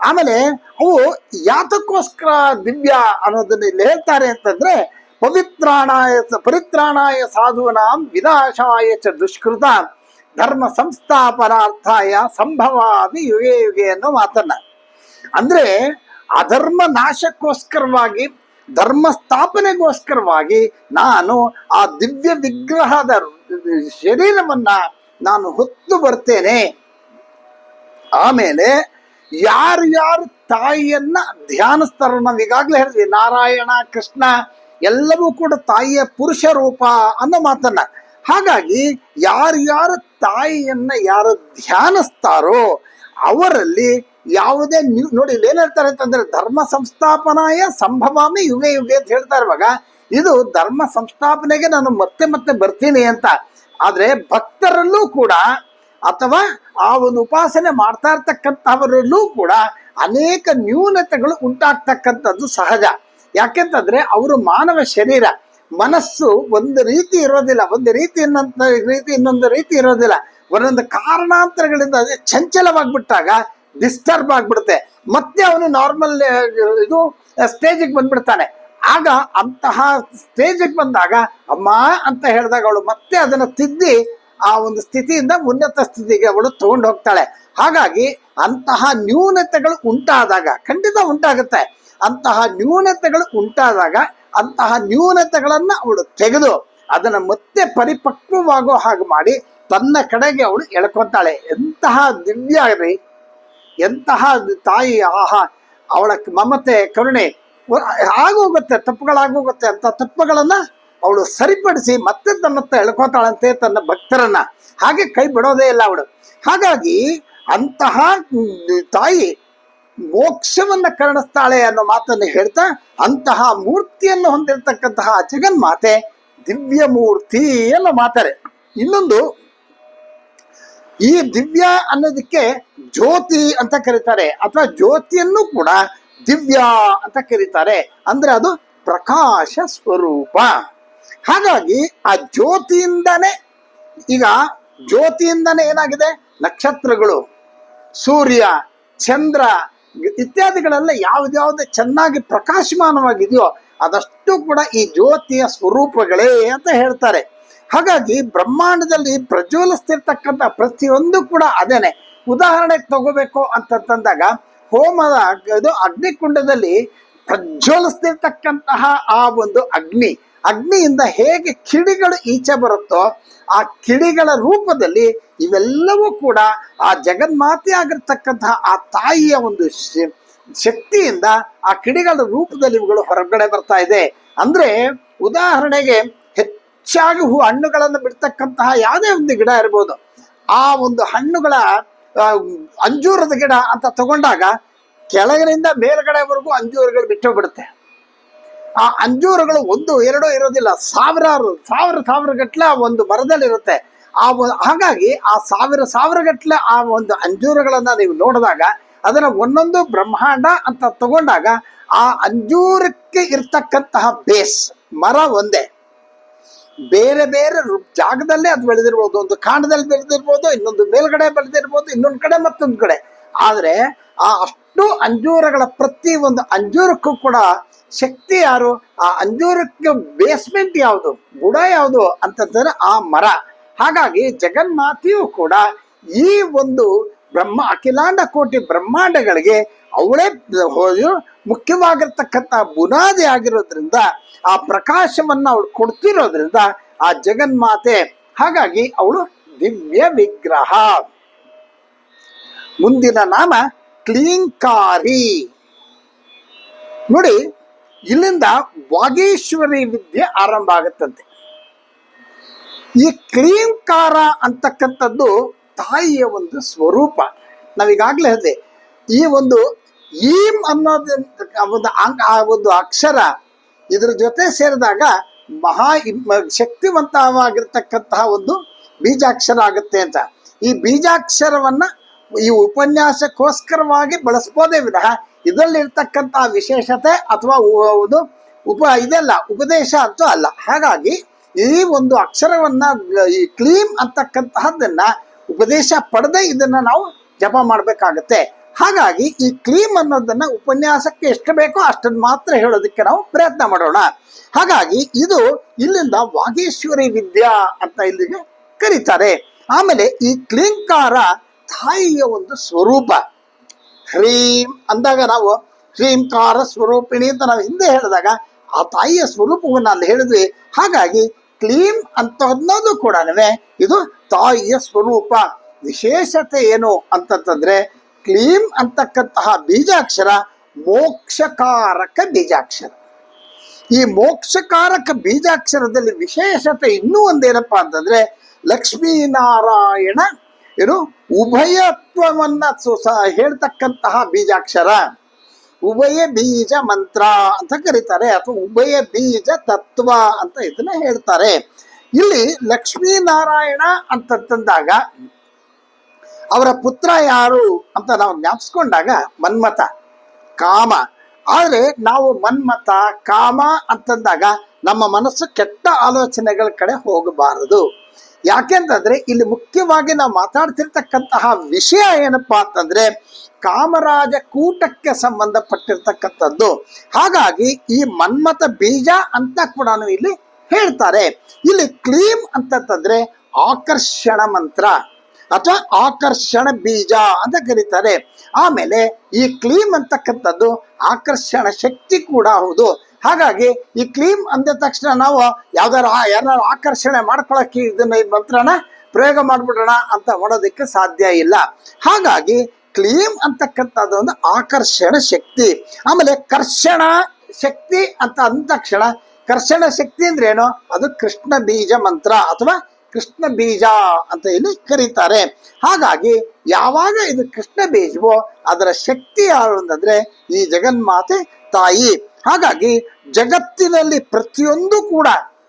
ಆಮೇಲೆ ಅವು ಯಾತಕ್ಕೋಸ್ಕರ ದಿವ್ಯ ಅನ್ನೋದನ್ನ ಇಲ್ಲಿ ಹೇಳ್ತಾರೆ ಅಂತಂದ್ರೆ, ಪವಿತ್ರಾಣಾಯ ಪರಿತ್ರಾಣಾಯ ಸಾಧೂನಾಂ ವಿನಾಶಾಯ ಚ ದುಷ್ಕೃತ. ಧರ್ಮ ಸಂಸ್ಥಾಪನಾರ್ಥಾಯ ಸಂಭವಾಮಿ ಯುಗೆ ಯುಗೆ ಅನ್ನೋ ಮಾತನ್ನ. ಅಂದ್ರೆ ಅಧರ್ಮ ನಾಶಕ್ಕೋಸ್ಕರವಾಗಿ, ಧರ್ಮ ಸ್ಥಾಪನೆಗೋಸ್ಕರವಾಗಿ ನಾನು ಆ ದಿವ್ಯ ವಿಗ್ರಹದ ಶರೀರವನ್ನ ನಾನು ಹೊತ್ತು ಬರ್ತೇನೆ. ಆಮೇಲೆ ಯಾರು ಯಾರು ತಾಯಿಯನ್ನ ಧ್ಯಾನಿಸ್ತಾರೋ ನಾವು ಈಗಾಗಲೇ ಹೇಳಿದ್ವಿ, ನಾರಾಯಣ, ಕೃಷ್ಣ ಎಲ್ಲವೂ ಕೂಡ ತಾಯಿಯ ಪುರುಷ ರೂಪ ಅನ್ನೋ ಮಾತನ್ನ. ಹಾಗಾಗಿ ಯಾರು ಯಾರು ತಾಯಿಯನ್ನ ಯಾರು ಧ್ಯಾನಿಸ್ತಾರೋ ಅವರಲ್ಲಿ ಯಾವುದೇ ನೋಡಿ ಇಲ್ಲಿ ಏನ್ ಹೇಳ್ತಾರೆ ಅಂತಂದ್ರೆ ಧರ್ಮ ಸಂಸ್ಥಾಪನಾಯ ಸಂಭವಾಮಿ ಯುಗೆ ಯುಗೆ ಅಂತ ಹೇಳ್ತಾ ಇರುವಾಗ ಇದು ಧರ್ಮ ಸಂಸ್ಥಾಪನೆಗೆ ನಾನು ಮತ್ತೆ ಮತ್ತೆ ಬರ್ತೀನಿ ಅಂತ. ಆದ್ರೆ ಭಕ್ತರಲ್ಲೂ ಕೂಡ ಅಥವಾ ಆ ಒಂದು ಉಪಾಸನೆ ಮಾಡ್ತಾ ಇರ್ತಕ್ಕಂಥವರಲ್ಲೂ ಕೂಡ ಅನೇಕ ನ್ಯೂನತೆಗಳು ಉಂಟಾಗ್ತಕ್ಕಂಥದ್ದು ಸಹಜ. ಯಾಕೆಂತಂದ್ರೆ ಅವರು ಮಾನವ ಶರೀರ. ಮನಸ್ಸು ಒಂದು ರೀತಿ ಇರೋದಿಲ್ಲ. ಒಂದು ರೀತಿ ಇನ್ನೊಂದು ರೀತಿ ಇನ್ನೊಂದು ರೀತಿ ಇರೋದಿಲ್ಲ. ಒಂದೊಂದು ಕಾರಣಾಂತರಗಳಿಂದ ಅದೇ ಚಂಚಲವಾಗ್ಬಿಟ್ಟಾಗ ಡಿಸ್ಟರ್ಬ್ ಆಗ್ಬಿಡುತ್ತೆ. ಮತ್ತೆ ಅವನು ನಾರ್ಮಲ್ ಇದು ಸ್ಟೇಜಿಗೆ ಬಂದ್ಬಿಡ್ತಾನೆ. ಆಗ ಅಂತಹ ಸ್ಟೇಜಿಗೆ ಬಂದಾಗ, ಅಮ್ಮ ಅಂತ ಹೇಳಿದಾಗ ಅವಳು ಮತ್ತೆ ಅದನ್ನು ತಿದ್ದಿ ಆ ಒಂದು ಸ್ಥಿತಿಯಿಂದ ಉನ್ನತ ಸ್ಥಿತಿಗೆ ಅವಳು ತಗೊಂಡು ಹೋಗ್ತಾಳೆ. ಹಾಗಾಗಿ ಅಂತಹ ನ್ಯೂನತೆಗಳು ಉಂಟಾದಾಗ, ಖಂಡಿತ ಉಂಟಾಗುತ್ತೆ. ಅಂತಹ ನ್ಯೂನತೆಗಳು ಉಂಟಾದಾಗ ಅಂತಹ ನ್ಯೂನತೆಗಳನ್ನ ಅವಳು ತೆಗೆದು ಅದನ್ನ ಮತ್ತೆ ಪರಿಪಕ್ವವಾಗೋ ಹಾಗೆ ಮಾಡಿ ತನ್ನ ಕಡೆಗೆ ಅವಳು ಎಳ್ಕೊತಾಳೆ. ಎಂತಹ ದಿವ್ಯ ರೀ ಎಂತಹ ತಾಯಿ, ಆಹಾ, ಅವಳ ಮಮತೆ, ಕರುಣೆ, ಆಗೋಗುತ್ತೆ, ತಪ್ಪುಗಳಾಗೋಗುತ್ತೆ ಅಂತ ತಪ್ಪುಗಳನ್ನ ಅವಳು ಸರಿಪಡಿಸಿ ಮತ್ತೆ ತನ್ನತ್ತ ಎಳ್ಕೊತಾಳಂತೆ ತನ್ನ ಭಕ್ತರನ್ನ. ಹಾಗೆ ಕೈ ಬಿಡೋದೇ ಇಲ್ಲ ಅವಳು. ಹಾಗಾಗಿ ಅಂತಹ ತಾಯಿ ಮೋಕ್ಷವನ್ನ ಕರುಣಿಸ್ತಾಳೆ ಅನ್ನೋ ಮಾತನ್ನು ಹೇಳ್ತಾ ಅಂತಹ ಮೂರ್ತಿಯನ್ನು ಹೊಂದಿರತಕ್ಕಂತಹ ಜಗನ್ಮಾತೆ ದಿವ್ಯ ಮೂರ್ತಿ ಅನ್ನೋ ಮಾತಾರೆ. ಇನ್ನೊಂದು, ಈ ದಿವ್ಯ ಅನ್ನೋದಕ್ಕೆ ಜ್ಯೋತಿ ಅಂತ ಕರೀತಾರೆ. ಅಥವಾ ಜ್ಯೋತಿಯನ್ನು ಕೂಡ ದಿವ್ಯ ಅಂತ ಕರೀತಾರೆ. ಅಂದ್ರೆ ಅದು ಪ್ರಕಾಶ ಸ್ವರೂಪ. ಹಾಗಾಗಿ ಆ ಜ್ಯೋತಿಯಿಂದನೇ, ಈಗ ಜ್ಯೋತಿಯಿಂದನೇ ಏನಾಗಿದೆ? ನಕ್ಷತ್ರಗಳು, ಸೂರ್ಯ, ಚಂದ್ರ ಇತ್ಯಾದಿಗಳೆಲ್ಲ ಯಾವ್ದ್ಯಾವ್ದು ಚೆನ್ನಾಗಿ ಪ್ರಕಾಶಮಾನವಾಗಿದೆಯೋ ಅದಷ್ಟು ಕೂಡ ಈ ಜ್ಯೋತಿಯ ಸ್ವರೂಪಗಳೇ ಅಂತ ಹೇಳ್ತಾರೆ. ಹಾಗಾಗಿ ಬ್ರಹ್ಮಾಂಡದಲ್ಲಿ ಪ್ರಜ್ವಲಿಸ್ತಿರ್ತಕ್ಕಂಥ ಪ್ರತಿಯೊಂದು ಕೂಡ ಅದೇನೆ. ಉದಾಹರಣೆಗೆ ತಗೋಬೇಕು ಅಂತಂದಾಗ ಹೋಮದ ಇದು ಅಗ್ನಿಕುಂಡದಲ್ಲಿ ಪ್ರಜ್ವಲಿಸ್ತಿರ್ತಕ್ಕಂತಹ ಆ ಒಂದು ಅಗ್ನಿ. ಅಗ್ನಿಯಿಂದ ಹೇಗೆ ಕಿಡಿಗಳು ಈಚೆ ಬರುತ್ತೋ ಆ ಕಿಡಿಗಳ ರೂಪದಲ್ಲಿ ಇವೆಲ್ಲವೂ ಕೂಡ ಆ ಜಗನ್ಮಾತೆ ಆಗಿರ್ತಕ್ಕಂತಹ ಆ ತಾಯಿಯ ಒಂದು ಶಕ್ತಿಯಿಂದ ಆ ಕಿಡಿಗಳ ರೂಪದಲ್ಲಿ ಇವುಗಳು ಹೊರಗಡೆ ಬರ್ತಾ ಇದೆ. ಅಂದ್ರೆ ಉದಾಹರಣೆಗೆ ಹೆಚ್ಚಾಗಿ ಹೂ ಹಣ್ಣುಗಳನ್ನು ಬಿಡ್ತಕ್ಕಂತಹ ಯಾವುದೇ ಒಂದು ಗಿಡ ಇರ್ಬೋದು, ಆ ಒಂದು ಹಣ್ಣುಗಳ ಅಂಜೂರದ ಗಿಡ ಅಂತ ತಗೊಂಡಾಗ ಕೆಳಗಿನಿಂದ ಮೇಲ್ಗಡೆವರೆಗೂ ಅಂಜೂರುಗಳು ಬಿಟ್ಟೋಗ್ಬಿಡುತ್ತೆ ಆ ಅಂಜೂರಗಳು ಒಂದು, ಎರಡು ಇರೋದಿಲ್ಲ, ಸಾವಿರಾರು, ಸಾವಿರ ಸಾವಿರ ಗಟ್ಟಲೆ ಒಂದು ಮರದಲ್ಲಿ ಇರುತ್ತೆ ಆ ಹಾಗಾಗಿ ಆ ಸಾವಿರ ಸಾವಿರ ಗಟ್ಟಲೆ ಆ ಒಂದು ಅಂಜೂರಗಳನ್ನು ನೀವು ನೋಡಿದಾಗ ಅದರ ಒಂದೊಂದು ಬ್ರಹ್ಮಾಂಡ ಅಂತ ತಗೊಂಡಾಗ ಆ ಅಂಜೂರಕ್ಕೆ ಇರ್ತಕ್ಕಂತಹ ಬೇಸ್, ಮರ ಒಂದೇ. ಬೇರೆ ಬೇರೆ ಜಾಗದಲ್ಲೇ ಅದು ಬೆಳೆದಿರ್ಬೋದು, ಒಂದು ಕಾಂಡದಲ್ಲಿ ಬೆಳೆದಿರ್ಬೋದು, ಇನ್ನೊಂದು ಮೇಲ್ಗಡೆ ಬೆಳೆದಿರ್ಬೋದು, ಇನ್ನೊಂದು ಕಡೆ ಮತ್ತೊಂದು ಕಡೆ. ಆದರೆ ಆ ಅಷ್ಟು ಅಂಜೂರಗಳ ಪ್ರತಿ ಒಂದು ಅಂಜೂರಕ್ಕೂ ಕೂಡ ಶಕ್ತಿ ಯಾರು? ಆ ಅಂಜೂರಕ್ಕೆ ಬೇಸ್ಮೆಂಟ್ ಯಾವುದು? ಬುಡ ಯಾವುದು? ಅಂತಂದ್ರೆ ಆ ಮರ. ಹಾಗಾಗಿ ಜಗನ್ಮಾತೆಯು ಕೂಡ ಈ ಒಂದು ಬ್ರಹ್ಮ ಅಖಿಲಾಂಡ ಕೋಟಿ ಬ್ರಹ್ಮಾಂಡಗಳಿಗೆ ಅವಳೇ ಮುಖ್ಯವಾಗಿರ್ತಕ್ಕಂಥ ಬುನಾದಿ ಆಗಿರೋದ್ರಿಂದ, ಆ ಪ್ರಕಾಶವನ್ನು ಅವಳು ಕೊಡ್ತಿರೋದ್ರಿಂದ ಆ ಜಗನ್ಮಾತೆ, ಹಾಗಾಗಿ ಅವಳು ದಿವ್ಯ ವಿಗ್ರಹ. ಮುಂದಿನ ನಾಮ ಕ್ಲೀಂಕಾರಿ. ನೋಡಿ, ಇಲ್ಲಿಂದ ವಾಗೇಶ್ವರಿ ವಿದ್ಯೆ ಆರಂಭ ಆಗುತ್ತಂತೆ ಈ ಕ್ಲೀಂಕಾರ ಅಂತಕ್ಕಂಥದ್ದು ತಾಯಿಯ ಒಂದು ಸ್ವರೂಪ. ನಾವೀಗಾಗಲೇ ಹೇಳಿದೆ, ಈ ಒಂದು ಈಮ್ ಅನ್ನೋದು ಒಂದು ಅಂಗ್- ಆ ಒಂದು ಅಕ್ಷರ ಇದ್ರ ಜೊತೆ ಸೇರಿದಾಗ ಮಹಾ ಶಕ್ತಿವಂತವಾಗಿರ್ತಕ್ಕಂತಹ ಒಂದು ಬೀಜಾಕ್ಷರ ಆಗುತ್ತೆ ಅಂತ. ಈ ಬೀಜಾಕ್ಷರವನ್ನ ಈ ಉಪನ್ಯಾಸಕ್ಕೋಸ್ಕರವಾಗಿ ಬಳಸ್ಬೋದೇ ವಿನಃ ಇದರಲ್ಲಿರ್ತಕ್ಕಂತಹ ವಿಶೇಷತೆ ಅಥವಾ ಒಂದು ಉಪ, ಇದೆಲ್ಲ ಉಪದೇಶ ಅಂತೂ ಅಲ್ಲ. ಹಾಗಾಗಿ ಈ ಒಂದು ಅಕ್ಷರವನ್ನ, ಈ ಕ್ಲೀಮ್ ಅಂತಕ್ಕಂತಹದ್ದನ್ನ ಉಪದೇಶ ಪಡೆದೇ ಇದನ್ನ ನಾವು ಜಪ ಮಾಡ್ಬೇಕಾಗತ್ತೆ. ಹಾಗಾಗಿ ಈ ಕ್ಲೀಮ್ ಅನ್ನೋದನ್ನ ಉಪನ್ಯಾಸಕ್ಕೆ ಎಷ್ಟು ಬೇಕೋ ಅಷ್ಟನ್ನು ಮಾತ್ರ ಹೇಳೋದಕ್ಕೆ ನಾವು ಪ್ರಯತ್ನ ಮಾಡೋಣ. ಹಾಗಾಗಿ ಇದು ಇಲ್ಲಿಂದ ವಾಗೇಶ್ವರಿ ವಿದ್ಯಾ ಅಂತ ಇಲ್ಲಿಗೆ ಕರೀತಾರೆ. ಆಮೇಲೆ ಈ ಕ್ಲೀಂಕಾರ ತಾಯಿಯ ಒಂದು ಸ್ವರೂಪ. ಹ್ರೀಂ ಅಂದಾಗ ನಾವು ಹ್ರೀಂಕಾರ ಸ್ವರೂಪಿಣಿ ಅಂತ ನಾವು ಹಿಂದೆ ಹೇಳಿದಾಗ ಆ ತಾಯಿಯ ಸ್ವರೂಪವನ್ನು ಅಲ್ಲಿ ಹೇಳಿದ್ವಿ. ಹಾಗಾಗಿ ಕ್ಲೀಂ ಅಂತ ಅನ್ನೋದು ಕೂಡ ಇದು ತಾಯಿಯ ಸ್ವರೂಪ. ವಿಶೇಷತೆ ಏನು ಅಂತಂತಂದ್ರೆ ಕ್ಲೀಂ ಅಂತಕ್ಕಂತಹ ಬೀಜಾಕ್ಷರ ಮೋಕ್ಷಕಾರಕ ಬೀಜಾಕ್ಷರ. ಈ ಮೋಕ್ಷಕಾರಕ ಬೀಜಾಕ್ಷರದಲ್ಲಿ ವಿಶೇಷತೆ ಇನ್ನೂ ಒಂದೇನಪ್ಪ ಅಂತಂದ್ರೆ ಲಕ್ಷ್ಮೀನಾರಾಯಣ, ಏನು ಉಭಯತ್ವವನ್ನ ಹೇಳ್ತಕ್ಕಂತಹ ಬೀಜಾಕ್ಷರ. ಉಭಯ ಬೀಜ ಮಂತ್ರ ಅಂತ ಕರೀತಾರೆ, ಅಥವಾ ಉಭಯ ಬೀಜ ತತ್ವ ಅಂತ ಇದನ್ನ ಹೇಳ್ತಾರೆ. ಇಲ್ಲಿ ಲಕ್ಷ್ಮೀನಾರಾಯಣ ಅಂತಂದಾಗ ಅವರ ಪುತ್ರ ಯಾರು ಅಂತ ನಾವು ಜ್ಞಾಪಿಸ್ಕೊಂಡಾಗ ಮನ್ಮಥ, ಕಾಮ. ಆದ್ರೆ ನಾವು ಮನ್ಮಥ, ಕಾಮ ಅಂತಂದಾಗ ನಮ್ಮ ಮನಸ್ಸು ಕೆಟ್ಟ ಆಲೋಚನೆಗಳ ಕಡೆ ಹೋಗಬಾರದು. ಯಾಕೆಂತಂದ್ರೆ ಇಲ್ಲಿ ಮುಖ್ಯವಾಗಿ ನಾವು ಮಾತಾಡ್ತಿರ್ತಕ್ಕಂತಹ ವಿಷಯ ಏನಪ್ಪಾ ಅಂತಂದ್ರೆ ಕಾಮರಾಜ ಕೂಟಕ್ಕೆ ಸಂಬಂಧಪಟ್ಟಿರ್ತಕ್ಕಂಥದ್ದು. ಹಾಗಾಗಿ ಈ ಮನ್ಮತ ಬೀಜ ಅಂತ ಕೂಡ ಇಲ್ಲಿ ಹೇಳ್ತಾರೆ. ಇಲ್ಲಿ ಕ್ಲೀಮ್ ಅಂತಂತಂದ್ರೆ ಆಕರ್ಷಣ ಮಂತ್ರ ಅಥವಾ ಆಕರ್ಷಣ ಬೀಜ ಅಂತ ಕರೀತಾರೆ. ಆಮೇಲೆ ಈ ಕ್ಲೀಮ್ ಅಂತಕ್ಕಂಥದ್ದು ಆಕರ್ಷಣ ಶಕ್ತಿ ಕೂಡ ಹೌದು. ಹಾಗಾಗಿ ಈ ಕ್ಲೀಮ್ ಅಂದ ತಕ್ಷಣ ನಾವು ಯಾವ್ದಾರು ಯಾರು ಆಕರ್ಷಣೆ ಮಾಡ್ಕೊಳಕ್ಕೆ ಇದನ್ನ ಈ ಮಂತ್ರನ ಪ್ರಯೋಗ ಮಾಡ್ಬಿಡೋಣ ಅಂತ ಮಾಡೋದಕ್ಕೆ ಸಾಧ್ಯ ಇಲ್ಲ. ಹಾಗಾಗಿ ಕ್ಲೀಮ್ ಅಂತಕ್ಕಂಥದ್ದು ಒಂದು ಆಕರ್ಷಣ ಶಕ್ತಿ. ಆಮೇಲೆ ಕರ್ಷಣ ಶಕ್ತಿ ಅಂತ ಅಂದ ತಕ್ಷಣ ಕರ್ಷಣ ಶಕ್ತಿ ಅಂದ್ರೆ ಏನು? ಅದು ಕೃಷ್ಣ ಬೀಜ ಮಂತ್ರ ಅಥವಾ ಕೃಷ್ಣ ಬೀಜ ಅಂತ ಇಲ್ಲಿ ಕರೀತಾರೆ. ಹಾಗಾಗಿ ಯಾವಾಗ ಇದು ಕೃಷ್ಣ ಬೀಜವೋ ಅದರ ಶಕ್ತಿ ಯಾರು ಅಂತಂದ್ರೆ ಈ ಜಗನ್ಮಾತೆ ತಾಯಿ. ಹಾಗಾಗಿ ಜಗತ್ತಿನಲ್ಲಿ ಪ್ರತಿಯೊಂದು ಕೂಡ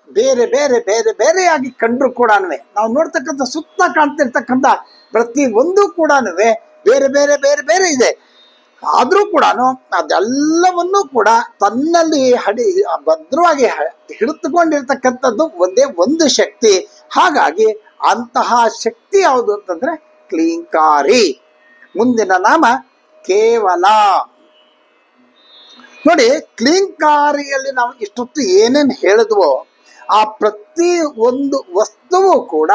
ಬೇರೆ ಬೇರೆ ಬೇರೆ ಬೇರೆಯಾಗಿ ಕಂಡ್ರು ಕೂಡ ನಾವು ನೋಡ್ತಕ್ಕಂಥ ಸುತ್ತ ಕಾಣ್ತಿರ್ತಕ್ಕಂಥ ಪ್ರತಿ ಒಂದು ಕೂಡ ಬೇರೆ ಬೇರೆ ಬೇರೆ ಬೇರೆ ಇದೆ. ಆದರೂ ಕೂಡ ಅದೆಲ್ಲವನ್ನೂ ಕೂಡ ತನ್ನಲ್ಲಿ ಹಡಿ ಭದ್ರವಾಗಿ ಹಿಡಿದುಕೊಂಡಿರ್ತಕ್ಕಂಥದ್ದು ಒಂದೇ ಒಂದು ಶಕ್ತಿ. ಹಾಗಾಗಿ ಅಂತಹ ಶಕ್ತಿ ಯಾವುದು ಅಂತಂದ್ರೆ ಕ್ಲೀಂಕಾರಿ. ಮುಂದಿನ ನಾಮ ಕೇವಲ. ನೋಡಿ ಕ್ಲಿಂಕಾರಿಯಲ್ಲಿ ನಾವು ಇಷ್ಟೊತ್ತು ಏನೇನು ಹೇಳಿದ್ವೋ, ಆ ಪ್ರತಿ ಒಂದು ವಸ್ತುವು ಕೂಡ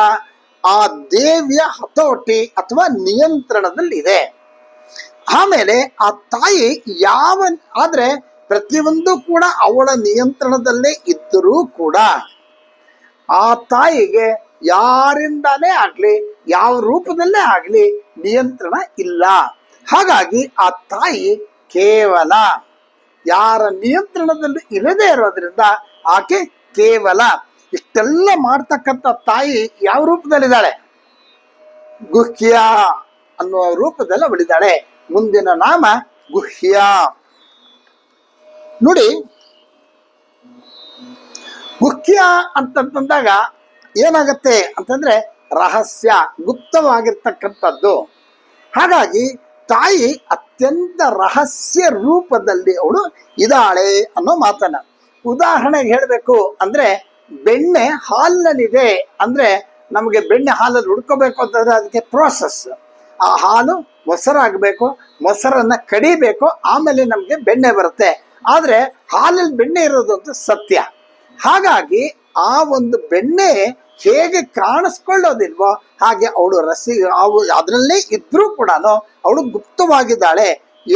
ಆ ದೇವಿಯ ಹತೋಟಿ ಅಥವಾ ನಿಯಂತ್ರಣದಲ್ಲಿದೆ. ಆಮೇಲೆ ಆ ತಾಯಿ ಯಾವ, ಆದ್ರೆ ಪ್ರತಿಯೊಂದು ಕೂಡ ಅವಳ ನಿಯಂತ್ರಣದಲ್ಲೇ ಇದ್ದರೂ ಕೂಡ ಆ ತಾಯಿಗೆ ಯಾರಿಂದಾನೇ ಆಗ್ಲಿ, ಯಾವ ರೂಪದಲ್ಲೇ ಆಗ್ಲಿ ನಿಯಂತ್ರಣ ಇಲ್ಲ. ಹಾಗಾಗಿ ಆ ತಾಯಿ ಕೇವಲ ಯಾರ ನಿಯಂತ್ರಣದಲ್ಲಿ ಇರದೇ ಇರೋದ್ರಿಂದ ಆಕೆ ಕೇವಲ ಇಷ್ಟೆಲ್ಲ ಮಾಡ್ತಕ್ಕಂತ ತಾಯಿ ಯಾವ ರೂಪದಲ್ಲಿದ್ದಾಳೆ? ಗುಹ್ಯ ಅನ್ನುವ ರೂಪದಲ್ಲಿ ಅವಳಿದ್ದಾಳೆ. ಮುಂದಿನ ನಾಮ ಗುಹ್ಯ. ನೋಡಿ, ಗುಹ್ಯ ಅಂತಂತಂದಾಗ ಏನಾಗತ್ತೆ ಅಂತಂದ್ರೆ ರಹಸ್ಯ ಗುಪ್ತವಾಗಿರ್ತಕ್ಕಂಥದ್ದು. ಹಾಗಾಗಿ ತಾಯಿ ಅತ್ಯಂತ ರಹಸ್ಯ ರೂಪದಲ್ಲಿ ಅವಳು ಇದ್ದಾಳೆ ಅನ್ನೋ ಮಾತನ್ನ. ಉದಾಹರಣೆಗೆ ಹೇಳಬೇಕು ಅಂದ್ರೆ ಬೆಣ್ಣೆ ಹಾಲಿನಲ್ಲಿದೆ ಅಂದ್ರೆ ನಮಗೆ ಬೆಣ್ಣೆ ಹಾಲಲ್ಲಿ ಹುಡ್ಕೋಬೇಕು ಅಂತಂದ್ರೆ ಅದಕ್ಕೆ ಪ್ರೋಸೆಸ್ ಆ ಹಾಲು ಮೊಸರಾಗಬೇಕು, ಮೊಸರನ್ನ ಕಡಿಬೇಕು, ಆಮೇಲೆ ನಮಗೆ ಬೆಣ್ಣೆ ಬರುತ್ತೆ. ಆದ್ರೆ ಹಾಲಲ್ಲಿ ಬೆಣ್ಣೆ ಇರೋದು ಅಂತ ಸತ್ಯ. ಹಾಗಾಗಿ ಆ ಒಂದು ಬೆಣ್ಣೆ ಹೇಗೆ ಕಾಣಿಸ್ಕೊಳ್ಳೋದಿಲ್ವೋ ಹಾಗೆ ಅವಳು ರಸಿ, ಅವು ಅದರಲ್ಲೇ ಇದ್ರೂ ಕೂಡ ಅವಳು ಗುಪ್ತವಾಗಿದ್ದಾಳೆ.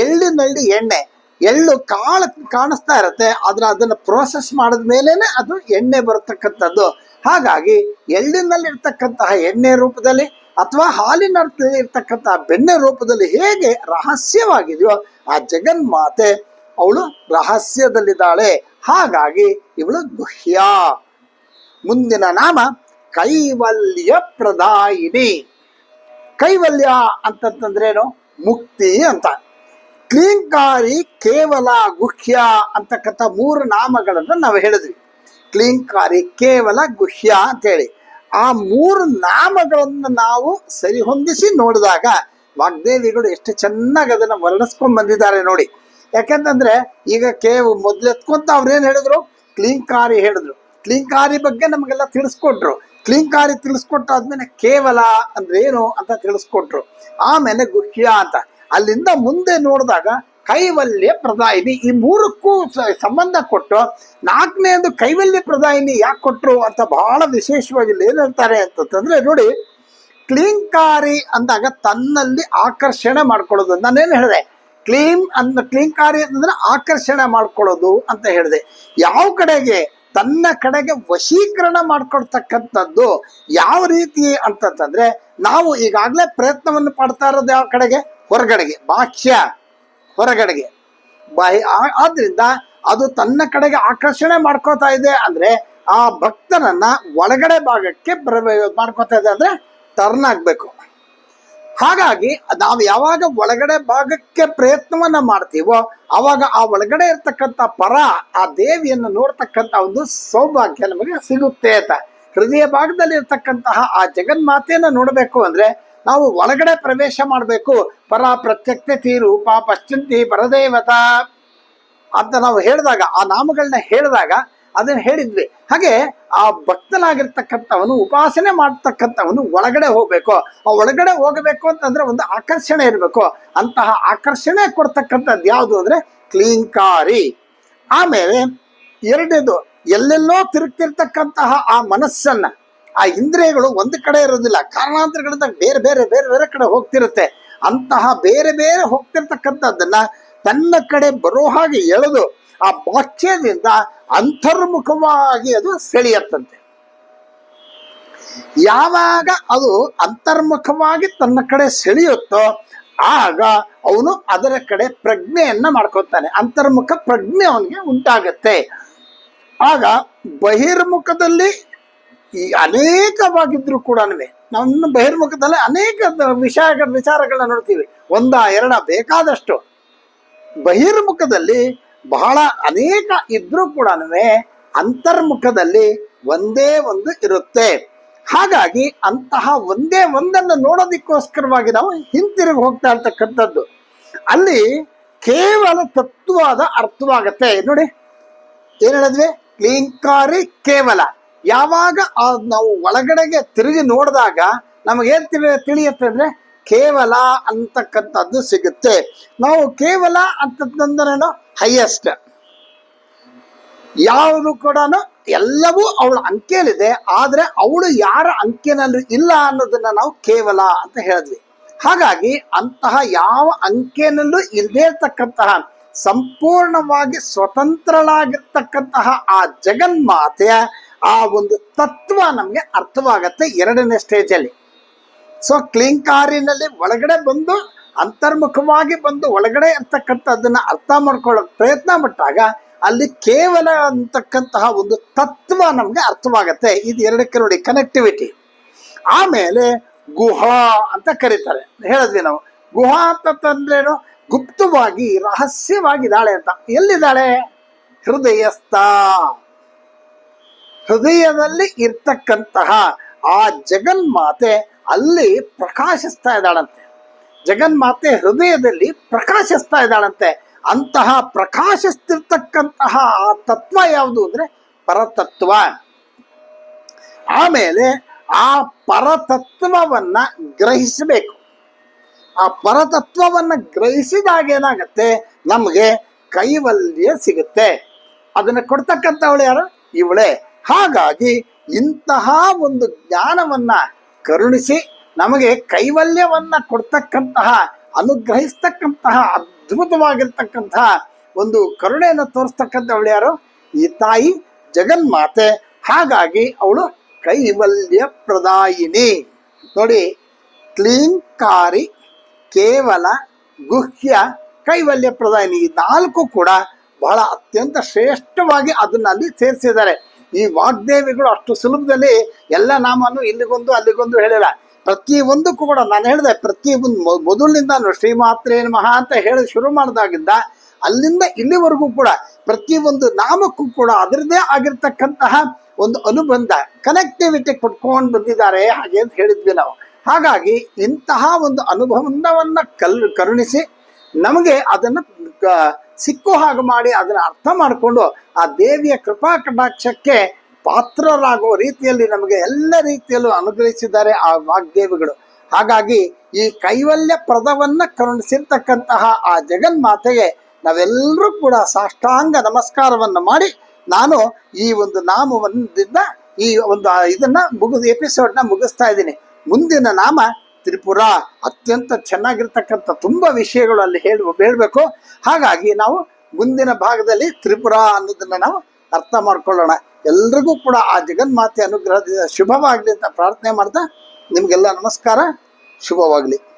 ಎಳ್ಳಿನಲ್ಲಿ ಎಣ್ಣೆ, ಎಳ್ಳು ಕಾಳ ಕಾಣಿಸ್ತಾ ಇರುತ್ತೆ, ಆದ್ರೆ ಅದನ್ನ ಪ್ರೋಸೆಸ್ ಮಾಡಿದ ಮೇಲೇನೆ ಅದು ಎಣ್ಣೆ ಬರತಕ್ಕಂಥದ್ದು. ಹಾಗಾಗಿ ಎಳ್ಳಿನಲ್ಲಿ ಇರ್ತಕ್ಕಂತಹ ಎಣ್ಣೆ ರೂಪದಲ್ಲಿ ಅಥವಾ ಹಾಲಿನಲ್ಲಿ ಇರ್ತಕ್ಕಂತಹ ಬೆಣ್ಣೆ ರೂಪದಲ್ಲಿ ಹೇಗೆ ರಹಸ್ಯವಾಗಿದೆಯೋ ಆ ಜಗನ್ಮಾತೆ ಅವಳು ರಹಸ್ಯದಲ್ಲಿದ್ದಾಳೆ. ಹಾಗಾಗಿ ಇವಳು ಗುಹ್ಯ. ಮುಂದಿನ ನಾಮ ಕೈವಲ್ಯ ಪ್ರದಾಯಿನಿ. ಕೈವಲ್ಯ ಅಂತಂತಂದ್ರೇನು ಮುಕ್ತಿ ಅಂತ. ಕ್ಲೀಂಕಾರಿ ಕೇವಲ ಗುಹ್ಯ ಅಂತಕ್ಕಂಥ ಮೂರು ನಾಮಗಳನ್ನು ನಾವು ಹೇಳಿದ್ವಿ. ಕ್ಲೀಂಕಾರಿ ಕೇವಲ ಗುಹ್ಯ ಅಂತೇಳಿ. ಆ ಮೂರು ನಾಮಗಳನ್ನು ನಾವು ಸರಿಹೊಂದಿಸಿ ನೋಡಿದಾಗ ವಾಗ್ದೇವಿಗಳು ಎಷ್ಟು ಚೆನ್ನಾಗಿ ಅದನ್ನು ವರ್ಣಿಸ್ಕೊಂಡ್ ಬಂದಿದ್ದಾರೆ ನೋಡಿ. ಯಾಕೆಂತಂದ್ರೆ ಈಗ ಕೇವ್ ಮೊದ್ಲೆತ್ಕೊಂತ ಅವ್ರೇನು ಹೇಳಿದ್ರು? ಕ್ಲೀಂಕಾರಿ ಹೇಳಿದ್ರು. ಕ್ಲೀಂಕಾರಿ ಬಗ್ಗೆ ನಮಗೆಲ್ಲ ತಿಳಿಸ್ಕೊಟ್ರು. ಕ್ಲೀಂಕಾರಿ ತಿಳಿಸ್ಕೊಟ್ಟಾದ್ಮೇಲೆ ಕೇವಲ ಅಂದ್ರೆ ಏನು ಅಂತ ತಿಳಿಸ್ಕೊಟ್ರು. ಆಮೇಲೆ ಗುಹ್ಯ ಅಂತ. ಅಲ್ಲಿಂದ ಮುಂದೆ ನೋಡಿದಾಗ ಕೈವಲ್ಯ ಪ್ರದಾಯಿನಿ. ಈ ಮೂರಕ್ಕೂ ಸಂಬಂಧ ಕೊಟ್ಟು ನಾಲ್ಕನೇದು ಕೈವಲ್ಯ ಪ್ರದಾಯಿನಿ ಯಾಕೆ ಕೊಟ್ಟರು ಅಂತ ಬಹಳ ವಿಶೇಷವಾಗಿ ಏನ್ ಹೇಳ್ತಾರೆ ಅಂತಂದ್ರೆ ನೋಡಿ ಕ್ಲೀಂಕಾರಿ ಅಂದಾಗ ತನ್ನಲ್ಲಿ ಆಕರ್ಷಣೆ ಮಾಡ್ಕೊಳ್ಳೋದು. ನಾನೇನು ಹೇಳಿದೆ? ಕ್ಲೀಂ ಅಂದ ಕ್ಲೀಂಕಾರಿ ಅಂತಂದ್ರೆ ಆಕರ್ಷಣೆ ಮಾಡ್ಕೊಳ್ಳೋದು ಅಂತ ಹೇಳಿದೆ. ಯಾವ ಕಡೆಗೆ? ತನ್ನ ಕಡೆಗೆ ವಶೀಕರಣ ಮಾಡ್ಕೊಡ್ತಕ್ಕಂಥದ್ದು ಯಾವ ರೀತಿ ಅಂತಂತಂದ್ರೆ ನಾವು ಈಗಾಗಲೇ ಪ್ರಯತ್ನವನ್ನು ಪಡ್ತಾ ಇರೋದು ಯಾವ ಕಡೆಗೆ? ಹೊರಗಡೆಗೆ, ಬಾಹ್ಯ ಹೊರಗಡೆಗೆ. ಬಾಹ್ಯ ಆದ್ರಿಂದ ಅದು ತನ್ನ ಕಡೆಗೆ ಆಕರ್ಷಣೆ ಮಾಡ್ಕೋತಾ ಇದೆ ಅಂದ್ರೆ ಆ ಭಕ್ತನನ್ನ ಒಳಗಡೆ ಭಾಗಕ್ಕೆ ಪ್ರವೇ ಮಾಡ್ಕೋತಾ ಇದೆ ಅಂದ್ರೆ ಟರ್ನ್ ಆಗ್ಬೇಕು. ಹಾಗಾಗಿ ನಾವು ಯಾವಾಗ ಒಳಗಡೆ ಭಾಗಕ್ಕೆ ಪ್ರಯತ್ನವನ್ನ ಮಾಡ್ತೀವೋ ಅವಾಗ ಆ ಒಳಗಡೆ ಇರ್ತಕ್ಕಂಥ ಪರ, ಆ ದೇವಿಯನ್ನು ನೋಡ್ತಕ್ಕಂಥ ಒಂದು ಸೌಭಾಗ್ಯ ನಮಗೆ ಸಿಗುತ್ತೆ ಅಂತ. ಹೃದಯ ಭಾಗದಲ್ಲಿ ಇರ್ತಕ್ಕಂತಹ ಆ ಜಗನ್ಮಾತೆಯನ್ನ ನೋಡಬೇಕು ಅಂದ್ರೆ ನಾವು ಒಳಗಡೆ ಪ್ರವೇಶ ಮಾಡಬೇಕು. ಪರ ಪ್ರತ್ಯಕ್ಷತಿ ರೂಪ ಪಶ್ಚಂತಿ ಪರದೇವತಾ ಅಂತ ನಾವು ಹೇಳಿದಾಗ, ಆ ನಾಮಗಳನ್ನ ಹೇಳಿದಾಗ ಅದನ್ನ ಹೇಳಿದ್ವಿ. ಹಾಗೆ ಆ ಭಕ್ತನಾಗಿರ್ತಕ್ಕಂಥವನು, ಉಪಾಸನೆ ಮಾಡ್ತಕ್ಕಂಥವನು ಒಳಗಡೆ ಹೋಗ್ಬೇಕು. ಆ ಒಳಗಡೆ ಹೋಗಬೇಕು ಅಂತಂದ್ರೆ ಒಂದು ಆಕರ್ಷಣೆ ಇರಬೇಕು. ಅಂತಹ ಆಕರ್ಷಣೆ ಕೊಡ್ತಕ್ಕಂಥದ್ದು ಯಾವುದು ಅಂದ್ರೆ ಕ್ಲೀಂಕಾರಿ. ಆಮೇಲೆ ಎರಡನೇದು, ಎಲ್ಲೆಲ್ಲೋ ತಿರುಗ್ತಿರ್ತಕ್ಕಂತಹ ಆ ಮನಸ್ಸನ್ನ, ಆ ಇಂದ್ರಿಯಗಳು ಒಂದು ಕಡೆ ಇರೋದಿಲ್ಲ ಕಾರಣಾಂತರಗಳಿಂದ ಬೇರೆ ಬೇರೆ ಬೇರೆ ಬೇರೆ ಕಡೆ ಹೋಗ್ತಿರುತ್ತೆ. ಅಂತಹ ಬೇರೆ ಬೇರೆ ಹೋಗ್ತಿರ್ತಕ್ಕಂಥದ್ದನ್ನ ತನ್ನ ಕಡೆ ಬರೋ ಹಾಗೆ ಎಳೆದು ಆ ಬಾಹ್ಯದಿಂದ ಅಂತರ್ಮುಖವಾಗಿ ಅದು ಸೆಳೆಯತ್ತಂತೆ. ಯಾವಾಗ ಅದು ಅಂತರ್ಮುಖವಾಗಿ ತನ್ನ ಕಡೆ ಸೆಳೆಯುತ್ತೋ ಆಗ ಅವನು ಅದರ ಕಡೆ ಪ್ರಜ್ಞೆಯನ್ನ ಮಾಡ್ಕೊತಾನೆ ಅಂತರ್ಮುಖ ಪ್ರಜ್ಞೆ ಅವನಿಗೆ ಉಂಟಾಗತ್ತೆ. ಆಗ ಬಹಿರ್ಮುಖದಲ್ಲಿ ಈ ಅನೇಕವಾಗಿದ್ರು ಕೂಡ ನಮ್ಮ ಬಹಿರ್ಮುಖದಲ್ಲಿ ಅನೇಕ ವಿಷಯ ವಿಚಾರಗಳನ್ನ ನೋಡ್ತೀವಿ. ಒಂದ, ಎರಡ ಬೇಕಾದಷ್ಟು. ಬಹಿರ್ಮುಖದಲ್ಲಿ ಬಹಳ ಅನೇಕ ಇದ್ರೂ ಕೂಡ ಅಂತರ್ಮುಖದಲ್ಲಿ ಒಂದೇ ಒಂದು ಇರುತ್ತೆ. ಹಾಗಾಗಿ ಅಂತಹ ಒಂದೇ ಒಂದನ್ನು ನೋಡೋದಕ್ಕೋಸ್ಕರವಾಗಿ ನಾವು ಹಿಂತಿರುಗಿ ಹೋಗ್ತಾ ಇರ್ತಕ್ಕಂಥದ್ದು. ಅಲ್ಲಿ ಕೇವಲ ತತ್ವವಾದ ಅರ್ಥವಾಗತ್ತೆ. ನೋಡಿ, ಏನ್ ಹೇಳಿದ್ವಿ? ಕ್ಲೀಂಕಾರಿ ಕೇವಲ. ಯಾವಾಗ ನಾವು ಒಳಗಡೆಗೆ ತಿರುಗಿ ನೋಡಿದಾಗ ನಮಗೇನ್ ತಿಳಿ ತಿಳಿಯುತ್ತೆ ಅಂದ್ರೆ ಕೇವಲ ಅಂತಕ್ಕಂಥದ್ದು ಸಿಗುತ್ತೆ. ನಾವು ಕೇವಲ ಅಂತಂದ್ರೇನು ಹೈಯೆಸ್ಟ್ ಯಾವುದು ಕೂಡ ಎಲ್ಲವೂ ಅವಳ ಅಂಕೆಯಲ್ಲಿದೆ. ಆದರೆ ಅವಳು ಯಾರ ಅಂಕೆನಲ್ಲೂ ಇಲ್ಲ ಅನ್ನೋದನ್ನ ನಾವು ಕೇವಲ ಅಂತ ಹೇಳಿದ್ವಿ. ಹಾಗಾಗಿ ಅಂತಹ ಯಾವ ಅಂಕೆನಲ್ಲೂ ಇಲ್ಲದೇ ಇರ್ತಕ್ಕಂತಹ, ಸಂಪೂರ್ಣವಾಗಿ ಸ್ವತಂತ್ರಳಾಗಿರ್ತಕ್ಕಂತಹ ಆ ಜಗನ್ಮಾತೆಯ ಆ ಒಂದು ತತ್ವ ನಮಗೆ ಅರ್ಥವಾಗತ್ತೆ ಎರಡನೇ ಸ್ಟೇಜಲ್ಲಿ ಸೊ ಕ್ಲಿಂಕಾರಿನಲ್ಲಿ ಒಳಗಡೆ ಬಂದು, ಅಂತರ್ಮುಖವಾಗಿ ಬಂದು ಒಳಗಡೆ ಇರ್ತಕ್ಕಂಥದ್ದನ್ನು ಅರ್ಥ ಮಾಡ್ಕೊಳ್ಳೋಕೆ ಪ್ರಯತ್ನ ಪಟ್ಟಾಗ ಅಲ್ಲಿ ಕೇವಲ ಅಂತಕ್ಕಂತಹ ಒಂದು ತತ್ವ ನಮಗೆ ಅರ್ಥವಾಗತ್ತೆ. ಇದು ಎರಡಕ್ಕೆ ನೋಡಿ ಕನೆಕ್ಟಿವಿಟಿ ಆಮೇಲೆ ಗುಹಾ ಅಂತ ಕರೀತಾರೆ. ಹೇಳಿದ್ವಿ ನಾವು. ಗುಹಾ ಅಂತಂದ್ರೇನು ಗುಪ್ತವಾಗಿ, ರಹಸ್ಯವಾಗಿದ್ದಾಳೆ ಅಂತ. ಎಲ್ಲಿದ್ದಾಳೆ? ಹೃದಯಸ್ಥ. ಹೃದಯದಲ್ಲಿ ಇರ್ತಕ್ಕಂತಹ ಆ ಜಗನ್ಮಾತೆ ಅಲ್ಲಿ ಪ್ರಕಾಶಿಸ್ತಾ ಇದ್ದಾಳಂತೆ. ಜಗನ್ಮಾತೆ ಹೃದಯದಲ್ಲಿ ಪ್ರಕಾಶಿಸ್ತಾ ಇದ್ದಾಳಂತೆ. ಅಂತಹ ಪ್ರಕಾಶಿಸ್ತಿರ್ತಕ್ಕಂತಹ ಆ ತತ್ವ ಯಾವುದು ಅಂದ್ರೆ ಪರತತ್ವ. ಆಮೇಲೆ ಆ ಪರತತ್ವವನ್ನ ಗ್ರಹಿಸಬೇಕು. ಆ ಪರತತ್ವವನ್ನ ಗ್ರಹಿಸಿದಾಗ ಏನಾಗುತ್ತೆ? ನಮಗೆ ಕೈವಲ್ಯ ಸಿಗುತ್ತೆ. ಅದನ್ನ ಕೊಡ್ತಕ್ಕಂಥವಳು ಯಾರು? ಇವಳೇ. ಹಾಗಾಗಿ ಇಂತಹ ಒಂದು ಜ್ಞಾನವನ್ನ ಕರುಣಿಸಿ ನಮಗೆ ಕೈವಲ್ಯವನ್ನ ಕೊಡ್ತಕ್ಕಂತಹ, ಅನುಗ್ರಹಿಸ್ತಕ್ಕಂತಹ ಅದ್ಭುತವಾಗಿರ್ತಕ್ಕಂತಹ ಒಂದು ಕರುಣೆಯನ್ನು ತೋರಿಸ್ತಕ್ಕಂಥವಳು ಯಾರು? ಈ ತಾಯಿ ಜಗನ್ಮಾತೆ. ಹಾಗಾಗಿ ಅವಳು ಕೈವಲ್ಯ ಪ್ರದಾಯಿನಿ ನೋಡಿ ಕ್ಲೀಂಕಾರಿ ಕೇವಲ, ಗುಹ್ಯ ಕೈವಲ್ಯ ಪ್ರದಾಯಿನಿ ಈ ನಾಲ್ಕು ಕೂಡ ಬಹಳ ಅತ್ಯಂತ ಶ್ರೇಷ್ಠವಾಗಿ ಅದನ್ನಲ್ಲಿ ಸೇರಿಸಿದ್ದಾರೆ. ಈ ವಾಗ್ದೇವಿಗಳು ಅಷ್ಟು ಸುಲಭದಲ್ಲಿ ಎಲ್ಲ ನಾಮನು ಇಲ್ಲಿಗೊಂದು ಅಲ್ಲಿಗೊಂದು ಹೇಳಿಲ್ಲ. ಪ್ರತಿ ಒಂದಕ್ಕೂ ಕೂಡ ನಾನು ಹೇಳಿದೆ, ಪ್ರತಿ ಒಂದು ಮೊ- ಮೊದಲಿನಿಂದ ಶ್ರೀಮಾತ್ರೆ ಮಹಾ ಅಂತ ಹೇಳಿ ಶುರು ಮಾಡಿದಾಗಿಂದ ಅಲ್ಲಿಂದ ಇಲ್ಲಿವರೆಗೂ ಕೂಡ ಪ್ರತಿ ಒಂದು ನಾಮಕ್ಕೂ ಕೂಡ ಅದರದೇ ಆಗಿರ್ತಕ್ಕಂತಹ ಒಂದು ಅನುಬಂಧ ಕನೆಕ್ಟಿವಿಟಿ ಕೊಟ್ಕೊಂಡು ಬಂದಿದ್ದಾರೆ ಹಾಗೆ ಅಂತ ಹೇಳಿದ್ವಿ ನಾವು. ಹಾಗಾಗಿ ಇಂತಹ ಒಂದು ಅನುಬಂಧವನ್ನ ಕಲ್, ಕರುಣಿಸಿ ನಮಗೆ ಅದನ್ನು ಸಿಕ್ಕೋ ಹಾಗೆ ಮಾಡಿ ಅದನ್ನ ಅರ್ಥ ಮಾಡಿಕೊಂಡು ಆ ದೇವಿಯ ಕೃಪಾ ಕಟಾಕ್ಷಕ್ಕೆ ಪಾತ್ರರಾಗುವ ರೀತಿಯಲ್ಲಿ ನಮಗೆ ಎಲ್ಲ ರೀತಿಯಲ್ಲೂ ಅನುಗ್ರಹಿಸಿದ್ದಾರೆ ಆ ವಾಗ್ದೇವಿಗಳು. ಹಾಗಾಗಿ ಈ ಕೈವಲ್ಯ ಪ್ರದವನ್ನ ಕರುಣಿಸಿರ್ತಕ್ಕಂತಹ ಆ ಜಗನ್ಮಾತೆಗೆ ನಾವೆಲ್ಲರೂ ಕೂಡ ಸಾಷ್ಟಾಂಗ ನಮಸ್ಕಾರವನ್ನು ಮಾಡಿ ನಾನು ಈ ಒಂದು ನಾಮವನ್ನ, ಈ ಒಂದು ಇದನ್ನ ಮುಗಿದ ಎಪಿಸೋಡ್ನ ಮುಗಿಸ್ತಾ ಇದ್ದೀನಿ. ಮುಂದಿನ ನಾಮ ತ್ರಿಪುರ ಅತ್ಯಂತ ಚೆನ್ನಾಗಿರ್ತಕ್ಕಂಥ ತುಂಬ ವಿಷಯಗಳು ಅಲ್ಲಿ ಹೇಳುವ ಹೇಳಬೇಕು. ಹಾಗಾಗಿ ನಾವು ಮುಂದಿನ ಭಾಗದಲ್ಲಿ ತ್ರಿಪುರ ಅನ್ನೋದನ್ನ ನಾವು ಅರ್ಥ ಮಾಡ್ಕೊಳ್ಳೋಣ. ಎಲ್ರಿಗೂ ಕೂಡ ಆ ಜಗನ್ಮಾತೆ ಅನುಗ್ರಹದಿಂದ ಶುಭವಾಗಲಿ ಅಂತ ಪ್ರಾರ್ಥನೆ ಮಾಡ್ತಾ ನಿಮಗೆಲ್ಲ ನಮಸ್ಕಾರ. ಶುಭವಾಗಲಿ.